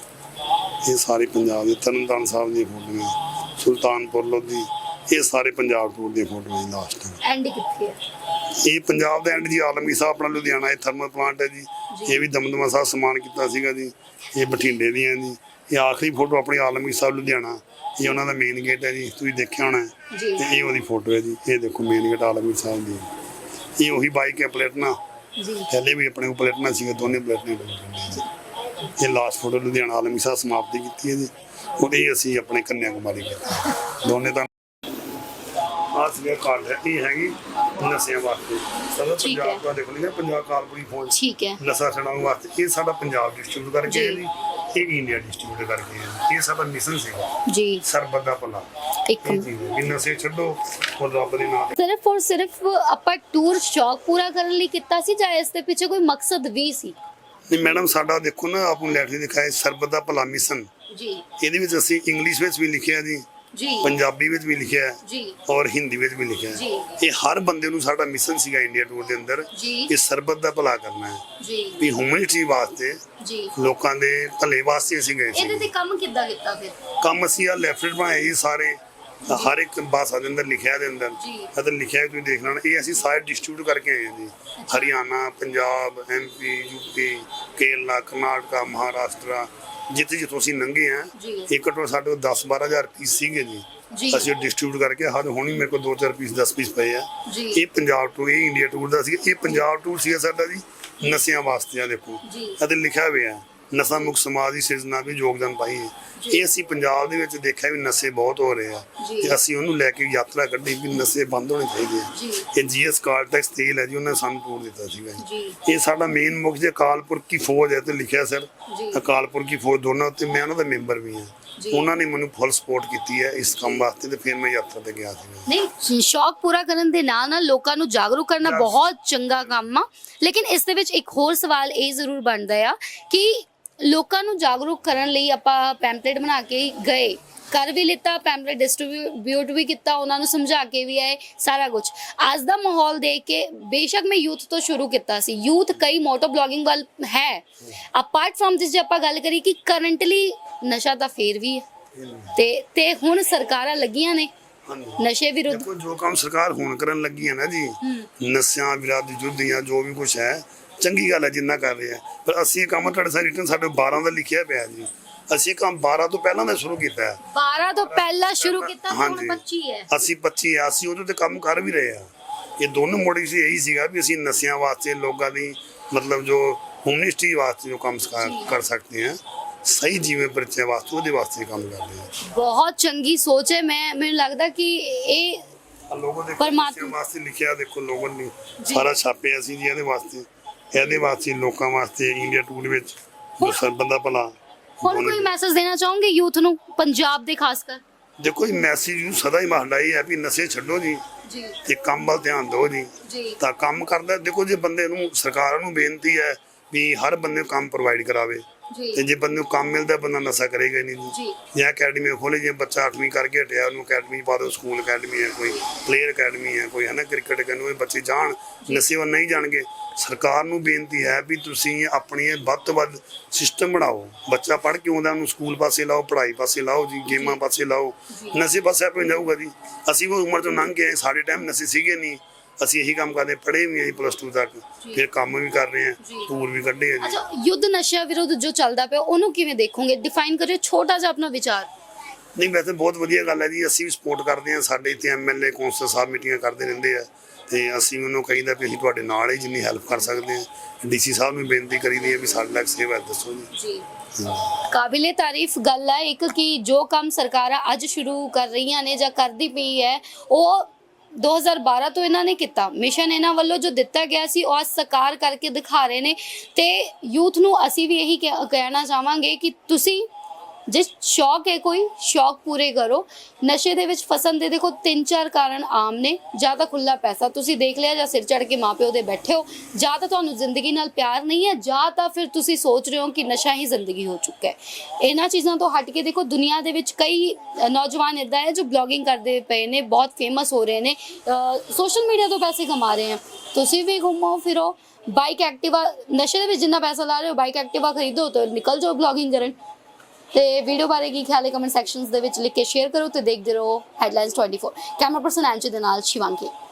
ਇਹ ਸਾਰੇ ਪੰਜਾਬ ਦੇ ਤਰਨਤਾਰਨ ਸਾਹਿਬ ਦੀਆਂ ਫੋਟੋਆਂ ਸੁਲਤਾਨਪੁਰ ਲੋਧੀ ਇਹ ਸਾਰੇ ਪੰਜਾਬ ਟੂਰ ਦੀਆਂ ਫੋਟੋਆਂ ਲਾਸਟ ਐਂਡ ਕਿੱਥੇ ਹੈ? ਇਹ ਪੰਜਾਬ ਦਾ ਐਂਡ ਜੀ ਆਲਮਗੀਰ ਸਾਹਿਬ ਆਪਣਾ ਲੁਧਿਆਣਾ ਇਹ ਥਰਮਲ ਪਲਾਂਟ ਹੈ ਜੀ। ਇਹ ਵੀ ਦਮਦਮਾ ਸਾਹਿਬ ਸਮਾਨ ਕੀਤਾ ਸੀਗਾ ਜੀ। ਇਹ ਬਠਿੰਡੇ ਦੀਆਂ ਜੀ। ਇਹ ਆਖਰੀ ਫੋਟੋ ਆਪਣੀ ਆਲਮਗੀਰ ਸਾਹਿਬ ਲੁਧਿਆਣਾ। ਇਹ ਉਹਨਾਂ ਦਾ ਮੇਨ ਗੇਟ ਹੈ ਜੀ। ਤੁਸੀਂ ਦੇਖਿਆ ਹੋਣਾ ਤੇ ਇਹ ਉਹਦੀ ਫੋਟੋ ਹੈ ਜੀ। ਇਹ ਦੇਖੋ ਮੇਨ ਗੇਟ ਆਲਮਗੀਰ ਸਾਹਿਬ ਦੀ ਇਹ ਉਹੀ ਬਾਈਕ ਹੈ ਪਲੇਟਨਾ ਜੀ। ਪਹਿਲੇ ਵੀ ਆਪਣੇ ਕੋਲ ਪਲੇਟਨਾ ਸੀਗਾ ਦੋਨੇ ਪਲੇਟਨੇ ਇਹ ਲਾਸਟ ਫੋਟੋ ਲੁਧਿਆਣਾ ਆਲਮਗੀਰ ਸਾਹਿਬ ਸਮਾਪਤੀ ਕੀਤੀ ਹੈ ਜੀ। ਉਹਦੇ ਅਸੀਂ ਆਪਣੇ ਕੰਨਿਆ ਕੁਮਾਰੀ ਕੀਤੀ ਦੋਨੇ ਤਾਂ ਆਹ ਸੀਗਾ ਕਾਰਡ ਹੈ ਇਹ ਹੈਗੀ ਨਸ਼ਿਆਂ ਵਾਸਤੇ। ਠੀਕ ਹੈ। ਪੰਜਾਬ ਦਾ ਦੇਖ ਲਿਆ ਪੰਜਾਬ ਕਾਰਪੋਰੇਸ਼ਨ ਫੌਜ ਠੀਕ ਹੈ। ਨਸ਼ਾ ਛਡਾਉਣ ਵਾਸਤੇ। ਇਹ ਸਾਡਾ ਪੰਜਾਬ ਡਿਸਟ੍ਰੀਬਿਊਟ ਕਰਕੇ ਹੈ ਜੀ। ਜੀ। ਇਹ ਇੰਡੀਆ ਡਿਸਟ੍ਰੀਬਿਊਟ ਕਰਕੇ ਹੈ ਇਹ ਸਾਡਾ ਮਿਸ਼ਨ ਸੀਗਾ। ਜੀ। ਸਰਬਤ ਦਾ ਭਲਾ। ਇੱਕ ਇਹ ਚੀਜ਼ ਹੈ ਵੀ ਨਸ਼ੇ ਛੱਡੋ ਔਰ ਰੱਬ ਦੇ ਨਾਮ ਤੇ। ਸਿਰਫ ਔਰ ਸਿਰਫ ਆਪਾਂ ਟੂਰ ਸ਼ੌਕ ਪੂਰਾ ਕਰਨ ਲਈ ਕੀਤਾ ਸੀ ਜਾਂ ਇਸ ਦੇ ਪਿੱਛੇ ਕੋਈ ਮਕਸਦ ਵੀ ਸੀ? ਨਹੀਂ ਮੈਡਮ ਸਾਡਾ ਦੇਖੋ ਨਾ ਆਪ ਨੂੰ ਲੈਟਰ ਦਿਖਾਏ ਸਰਬਤ ਦਾ ਭਲਾ ਮਿਸ਼ਨ। ਜੀ। ਇਹਦੇ ਵਿੱਚ ਅਸੀਂ ਇੰਗਲਿਸ਼ ਵਿੱਚ ਵੀ ਲਿਖਿਆ ਜੀ ਜੀ। ਪੰਜਾਬੀ ਵਿੱਚ ਵੀ ਲਿਖਿਆ ਹੈ ਜੀ। ਔਰ ਹਿੰਦੀ ਵਿੱਚ ਵੀ ਲਿਖਿਆ। ਜੀ। ਹੈ ਇਹ ਹਰ ਬੰਦੇ ਨੂੰ ਸਾਡਾ ਮਿਸ਼ਨ ਸੀਗਾ ਇੰਡੀਆ ਟੂਰ ਦੇ ਅੰਦਰ ਜੀ। ਇਹ ਸਰਬਤ ਦਾ ਭਲਾ ਕਰਨਾ ਹੈ। ਜੀ। ਵੀ ਹਿਊਮਨਿਟੀ ਵਾਸਤੇ ਜੀ। ਲੋਕਾਂ ਦੇ ਭਲੇ ਵਾਸਤੇ ਅਸੀਂ ਗਏ ਇਹਦੇ ਸੀ ਤੇ ਕੰਮ ਕਿੱਦਾਂ ਕੀਤਾ ਫਿਰ? ਕੰਮ ਅਸੀਂ ਆ ਲੈਫਟ ਬਣਾਏ ਜੀ ਸਾਰੇ ਹਰ ਇੱਕ ਭਾਸ਼ਾ ਦੇ ਅੰਦਰ ਲਿਖਿਆ ਦੇ ਅੰਦਰ। ਜੀ। ਅਤੇ ਲਿਖਿਆ ਤੁਸੀਂ ਦੇਖ ਲੈਣਾ। ਇਹ ਅਸੀਂ ਸਾਰੇ ਡਿਸਟ੍ਰੀਬਿਊਟ ਕਰਕੇ ਆਏ ਹਾਂ ਜੀ। ਹਰਿਆਣਾ ਪੰਜਾਬ ਐਮਪੀ ਯੂਪੀ ਕੇਰਲਾ ਕਰਨਾਟਕਾ ਮਹਾਰਾਸ਼ਟਰ ਜਿੱਥੇ ਜਿੱਥੋਂ ਅਸੀਂ ਲੰਘੇ ਆ। ਇੱਕ ਘੱਟੋ ਸਾਡੇ ਕੋਲ 10 12000 ਪੀਸ ਸੀਗੇ ਜੀ। ਅਸੀਂ ਡਿਸਟ੍ਰੀਬਿਊਟ ਕਰਕੇ ਹਰ ਹੁਣੀ ਮੇਰੇ ਕੋਲ 2-4 ਪੀਸ 10 ਪੀਸ ਪਏ ਆ। ਇਹ ਪੰਜਾਬ ਟੂਰ ਇਹ ਇੰਡੀਆ ਟੂਰ ਦਾ ਸੀ। ਇਹ ਪੰਜਾਬ ਟੂਰ ਸੀ ਸਾਡਾ ਜੀ ਨਸ਼ਿਆਂ ਵਾਸਤੇ ਆ ਦੇਖੋ। ਅਤੇ ਲਿਖਿਆ ਹੋਇਆ ਨਸ਼ਾ ਮੁਕਤ ਸਮਾਜ ਦੀ ਸਿਰਜਣਾ ਵੀ ਯੋਗਦਾਨ ਪਾਈ ਹੈ। ਇਹ ਅਸੀਂ ਪੰਜਾਬ ਦੇ ਵਿੱਚ ਦੇਖਿਆ ਵੀ ਨਸ਼ੇ ਬਹੁਤ ਹੋ ਰਹੇ ਆ। ਤੇ ਅਸੀਂ ਉਹਨੂੰ ਲੈ ਕੇ ਯਾਤਰਾ ਕੱਢੀ ਵੀ ਨਸ਼ੇ ਬੰਦ ਹੋਣੇ ਚਾਹੀਦੇ ਆ। ਇਹ ਜੀਐਸ ਕਾਰਟੈਕਸ ਤੇਲ ਹੈ ਜੀ ਉਹਨਾਂ ਸਾਨੂੰ ਟੂਰ ਦਿੱਤਾ ਸੀਗਾ ਇਹ ਸਾਡਾ ਮੇਨ ਮੁੱਖ ਜੇ ਅਕਾਲਪੁਰ ਕੀ ਫੌਜ ਹੈ ਤੇ ਲਿਖਿਆ ਸਰ। ਅਕਾਲਪੁਰ ਕੀ ਫੌਜ ਦੋਨਾਂ ਉੱਤੇ ਮੈਂ ਉਹਨਾਂ ਦਾ ਮੈਂਬਰ ਵੀ ਹਾਂ। ਉਹਨਾਂ ਨੇ ਮੈਨੂੰ ਫੁੱਲ ਸਪੋਰਟ ਕੀਤੀ ਹੈ ਇਸ ਕੰਮ ਵਾਸਤੇ ਤੇ ਫਿਰ ਮੈਂ ਯਾਤਰਾ ਤੇ ਗਿਆ ਸੀਗਾ। ਨਹੀਂ ਸ਼ੌਕ ਪੂਰਾ ਕਰਨ ਦੇ ਨਾਲ ਨਾਲ ਲੋਕਾਂ ਨੂੰ ਜਾਗਰੂਕ ਕਰਨਾ. ਬਹੁਤ ਚੰਗਾ ਕੰਮ ਆ। ਲੇਕਿਨ ਇਸ ਦੇ ਵਿੱਚ ਇੱਕ ਹੋਰ ਸਵਾਲ ਇਹ ਜ਼ਰੂਰ ਬਣਦਾ ਆ ਕਿ ਲੋਕਾਂ ਨੂੰ ਜਾਗਰੂਕ ਕਰਨ ਲਈ ਆਪਾਂ ਪੈਂਪਲੇਟ ਬਣਾ ਕੇ ਗਏ। ਕਰ ਵੀ ਲਿੱਤਾ ਪੈਂਪਲੇਟ ਡਿਸਟ੍ਰੀਬਿਊਟ ਵੀ ਕੀਤਾ ਉਹਨਾਂ ਨੂੰ ਸਮਝਾ ਕੇ ਵੀ ਆਏ ਸਾਰਾ ਕੁਝ ਅੱਜ ਦਾ ਮਾਹੌਲ ਦੇਖ ਕੇ ਬੇਸ਼ੱਕ ਮੈਂ ਯੂਥ ਤੋਂ ਸ਼ੁਰੂ ਕੀਤਾ ਸੀ। ਯੂਥ ਕਈ ਮੋਟੋ ਬਲੌਗਿੰਗ ਵੱਲ ਹੈ। ਅਪਾਰਟ ਫਰਮ ਦਿਸ ਜੇ ਆਪਾਂ ਗੱਲ ਕਰੀ ਕਿ ਕਰੰਟਲੀ ਨਸ਼ਾ ਤਾਂ ਫੇਰ ਵੀ ਹੈ। ਤੇ ਤੇ ਹੁਣ ਸਰਕਾਰਾਂ ਲੱਗੀਆਂ ਨੇ। ਨਸ਼ੇ ਵਿਰੁੱਧ ਜੋ ਕੰਮ ਸਰਕਾਰ ਹੁਣ ਕਰਨ ਲੱਗੀ ਹੈ ਨਾ ਜੀ ਨਸ਼ਿਆਂ ਵਿਰੁੱਧ ਯੁੱਧ ਜਾਂ ਜੋ ਵੀ ਕੁਝ ਹੈ ਚੰਗੀ ਗੱਲ ਹੈ ਜਿੰਨਾ ਕਰ ਰਹੇ ਆ। ਪਰ ਅਸੀਂ ਕੰਮ ਤੁਹਾਡੇ ਸਾਰੇ ਰਿਟਰਨ ਸਾਡੇ 12 ਦਾ ਲਿਖਿਆ ਪਿਆ ਜੀ। ਅਸੀਂ ਕੰਮ 12 ਤੋਂ ਪਹਿਲਾਂ ਦਾ ਸ਼ੁਰੂ ਕੀਤਾ ਹੈ। 12 ਤੋਂ ਪਹਿਲਾਂ ਸ਼ੁਰੂ ਕੀਤਾ ਹੁਣ ਹਾਂਜੀ। 25 ਹੈ। ਅਸੀਂ 25 ਆ ਅਸੀਂ ਉਹਦੇ ਤੇ ਕੰਮ ਕਰ ਵੀ ਰਹੇ ਆ। ਇਹ ਦੋਨੋਂ ਮੋਟਿਵ ਸੀ ਇਹੀ ਸੀਗਾ ਵੀ ਅਸੀਂ ਨਸ਼ਿਆਂ ਵਾਸਤੇ ਲੋਕਾਂ ਦੀ ਮਤਲਬ ਜੋ ਹਿਊਮਨਿਸਟੀ ਵਾਸਤੇ ਜੋ ਕੰਮ। ਕਰ ਸਕਦੇ ਆ ਸਹੀ ਜੀਵਨ ਪਰਿਚੈ ਵਾਸਤੇ ਉਹਦੇ ਵਾਸਤੇ ਕੰਮ ਕਰ ਰਹੇ ਆ। ਬਹੁਤ ਚੰਗੀ ਸੋਚ ਹੈ। ਮੈਂ ਮੈਨੂੰ ਲੱਗਦਾ ਕਿ ਇਹ ਲੋਗੋ ਦੇ ਪਰਮਾਤਮਾ- ਵਾਸਤੇ ਲਿਖਿਆ ਦੇਖੋ ਲੋਗੋ ਨੇ। ਸਾਰਾ ਛਾਪਿਆ ਸੀ ਜੀ ਇਹਦੇ ਵਾਸਤੇ। ਇਹਦੇ ਵਾਸਤੇ ਲੋਕਾਂ ਵਾਸਤੇ ਇੰਡੀਆ ਟੂਰ ਵਿੱਚ ਜੋ ਸਰਬਤ ਦਾ ਭਲਾ ਉਹਨੇ- ਕੋਈ ਮੈਸੇਜ ਦੇਣਾ ਚਾਹੋਗੇ ਯੂਥ ਨੂੰ ਪੰਜਾਬ ਦੇ ਖਾਸ ਕਰ? ਦੇਖੋ ਇਹ ਮੈਸੇਜ ਨੂੰ ਸਦਾ ਹੀ ਮਹਲਾ ਹੀ ਹੈ ਵੀ ਨਸ਼ੇ ਛੱਡੋ ਜੀ। ਜੀ। ਤੇ ਕੰਮ ਵੱਲ ਧਿਆਨ ਦਿਓ ਜੀ। ਜੀ। ਤਾਂ ਕੰਮ ਕਰਦਾ ਦੇਖੋ ਜੇ ਬੰਦੇ ਨੂੰ ਸਰਕਾਰਾਂ ਨੂੰ ਬੇਨਤੀ ਹੈ ਵੀ ਹਰ ਬੰਦੇ ਨੂੰ ਕੰਮ ਪ੍ਰੋਵਾਈਡ ਕਰਾਵੇ। ਤੇ ਜੀ ਬੰਦੇ ਨੂੰ ਕੰਮ ਮਿਲਦਾ ਬੰਦਾ ਨਸ਼ਾ ਕਰੇਗਾ ਨਹੀਂ। ਜੀ। ਅਕੈਡਮੀ ਖੋਲੇ ਜੇ ਬੱਚਾ 8ਵੀਂ ਕਰਕੇ ਹਟਿਆ ਉਹਨੂੰ ਅਕੈਡਮੀ ਪਾ ਦਿਓ ਸਕੂਲ ਅਕੈਡਮੀ ਹੈ ਕੋਈ ਪਲੇਅਰ ਅਕੈਡਮੀ ਹੈ ਕੋਈ ਹੈ ਨਾ ਕ੍ਰਿਕਟ ਅਕੈਡਮੀ ਉਹ ਬੱਚੇ ਜਾਣ ਨਸ਼ੇ ਵੱਲ ਨਹੀਂ ਜਾਣਗੇ। ਸਰਕਾਰ ਨੂੰ ਬੇਨਤੀ ਹੈ ਵੀ ਤੁਸੀਂ ਆਪਣੀ ਵੱਧ ਤੋਂ ਵੱਧ ਸਿਸਟਮ ਬਣਾਓ। ਬੱਚਾ ਪੜ੍ਹ ਕੇ ਆਉਂਦਾ ਉਹਨੂੰ ਸਕੂਲ ਪਾਸੇ ਲਾਓ ਪੜ੍ਹਾਈ ਪਾਸੇ ਲਾਓ ਜੀ ਗੇਮਾਂ ਪਾਸੇ ਲਾਓ। ਨਸ਼ੇ ਪਾਸੇ ਆਪੇ ਜਾਊਗਾ ਜੀ। ਅਸੀਂ ਉਹ ਉਮਰ ਤੋਂ ਲੰਘ ਗਏ ਸਾਡੇ ਟਾਈਮ ਨਸ਼ੇ ਸੀਗੇ ਨਹੀਂ। ਅਸੀਂ ਇਹੀ ਕੰਮ ਕਰਦੇ ਪੜ੍ਹੇ ਵੀ ਅਸੀਂ ਪਲੱਸ 2 ਤੱਕ। ਫਿਰ ਕੰਮ ਵੀ ਕਰ ਰਹੇ। ਹਾਂ ਟੂਰ ਵੀ ਕੱਢੇ ਆ ਜੀ। ਅੱਛਾ ਯੁੱਧ ਨਸ਼ਾ ਵਿਰੁੱਧ ਜੋ ਚੱਲਦਾ ਪਿਆ ਉਹਨੂੰ ਕਿਵੇਂ ਦੇਖੋਗੇ? ਡਿਫਾਈਨ ਕਰਿਓ ਛੋਟਾ ਜਿਹਾ ਆਪਣਾ ਵਿਚਾਰ। ਨਹੀਂ ਵੈਸੇ ਬਹੁਤ ਵਧੀਆ ਗੱਲ ਹੈ ਜੀ ਅਸੀਂ ਵੀ ਸਪੋਰਟ ਕਰਦੇ ਹਾਂ ਸਾਡੇ ਇੱਥੇ ਐਮਐਲਏ ਕੌਂਸਲ ਸਾਹਿਬ ਮੀਟਿੰਗਾਂ ਕਰਦੇ ਰਹਿੰਦੇ ਆ ਤੇ ਅਸੀਂ ਉਹਨੂੰ ਕਹੀਦਾ ਵੀ ਅਸੀਂ ਤੁਹਾਡੇ ਨਾਲ ਹੀ ਜਿੰਨੀ ਹੈਲਪ ਕਰ ਸਕਦੇ ਹਾਂ। ਡੀਸੀ ਸਾਹਿਬ ਨੂੰ ਬੇਨਤੀ ਕਰੀਦੀ ਹੈ ਵੀ ਸਾਡੇ ਨਾਲ ਸੇਵਾ ਦੱਸੋ ਜੀ। ਕਾਬਿਲੇ ਤਾਰੀਫ ਗੱਲ ਹੈ ਇੱਕ ਕਿ ਜੋ ਕੰਮ ਸਰਕਾਰਾਂ ਅੱਜ ਸ਼ੁਰੂ ਕਰ ਰਹੀਆਂ ਨੇ ਜਾਂ ਕਰਦੀ ਪਈ ਹੈ ਉਹ 2012 ਤੋਂ ਇਹਨਾਂ ਨੇ ਕੀਤਾ। ਮਿਸ਼ਨ ਇਹਨਾਂ ਵੱਲੋਂ ਜੋ ਦਿੱਤਾ ਗਿਆ ਸੀ, ਉਹ ਅੱਜ ਸਾਕਾਰ ਕਰਕੇ ਦਿਖਾ ਰਹੇ ਨੇ। ਤੇ ਯੂਥ ਨੂੰ ਅਸੀਂ ਵੀ ਇਹੀ ਕਹਿ- ਕਹਿਣਾ ਚਾਹਾਂਗੇ ਕਿ ਤੁਸੀਂ ਜੇ ਸ਼ੌਕ ਹੈ ਕੋਈ, ਸ਼ੌਕ ਪੂਰੇ ਕਰੋ। ਨਸ਼ੇ ਦੇ ਵਿੱਚ ਫਸਣ ਦੇ ਦੇਖੋ ਤਿੰਨ ਚਾਰ ਕਾਰਨ ਆਮ ਨੇ। ਜਾਂ ਤਾਂ ਖੁੱਲਾ ਪੈਸਾ ਤੁਸੀਂ ਦੇਖ ਲਿਆ ਜਾਂ ਸਿਰ ਚੜ ਕੇ ਮਾਪਿਓ ਦੇ ਬੈਠੇ ਹੋ। ਜਾਂ ਤਾਂ ਤੁਹਾਨੂੰ ਜ਼ਿੰਦਗੀ ਨਾਲ ਪਿਆਰ ਨਹੀਂ ਹੈ, ਜਾਂ ਤਾਂ ਫਿਰ ਤੁਸੀਂ ਸੋਚ ਰਹੇ ਹੋ ਕਿ ਨਸ਼ਾ ਹੀ ਜ਼ਿੰਦਗੀ ਹੋ ਚੁੱਕਾ ਹੈ। ਇਹਨਾਂ ਚੀਜ਼ਾਂ ਤੋਂ ਹਟ ਕੇ ਦੇਖੋ ਦੁਨੀਆ ਦੇ ਵਿੱਚ ਕਈ ਨੌਜਵਾਨ ਇਦਾਂ ਹੈ ਜੋ ਬਲੌਗਿੰਗ ਕਰਦੇ ਪਏ ਨੇ, ਬਹੁਤ ਫੇਮਸ ਹੋ ਰਹੇ ਨੇ। ਸੋਸ਼ਲ ਮੀਡੀਆ ਤੋਂ ਪੈਸੇ ਕਮਾ ਰਹੇ ਆ। ਤੁਸੀਂ ਵੀ ਘੁੰਮੋ, ਫਿਰੋ। ਬਾਈਕ ਐਕਟਿਵਾ ਨਸ਼ੇ ਦੇ ਵਿੱਚ ਜਿੰਨਾ ਪੈਸਾ ਲਾ ਰਹੇ ਹੋ ਬਾਈਕ ਐਕਟਿਵਾ ਖਰੀਦੋ ਤਾਂ ਨਿਕਲ ਜਾਓ ਬਲੌਗਿੰਗ ਕਰਨ। ਤੇ ਵੀਡੀਓ ਬਾਰੇ ਕੀ ਖਿਆਲ ਹੈ ਕਮੈਂਟ ਸੈਕਸ਼ਨਸ ਦੇ ਵਿੱਚ ਲਿਖ ਕੇ ਸ਼ੇਅਰ ਕਰੋ ਤੇ ਦੇਖਦੇ ਰਹੋ ਹੈਡਲਾਈਨਸ 24 ਕੈਮਰਾ ਪਰਸਨ ਐਂਜੀ ਦੇ ਨਾਲ ਸ਼ਿਵਾਂਗੀ।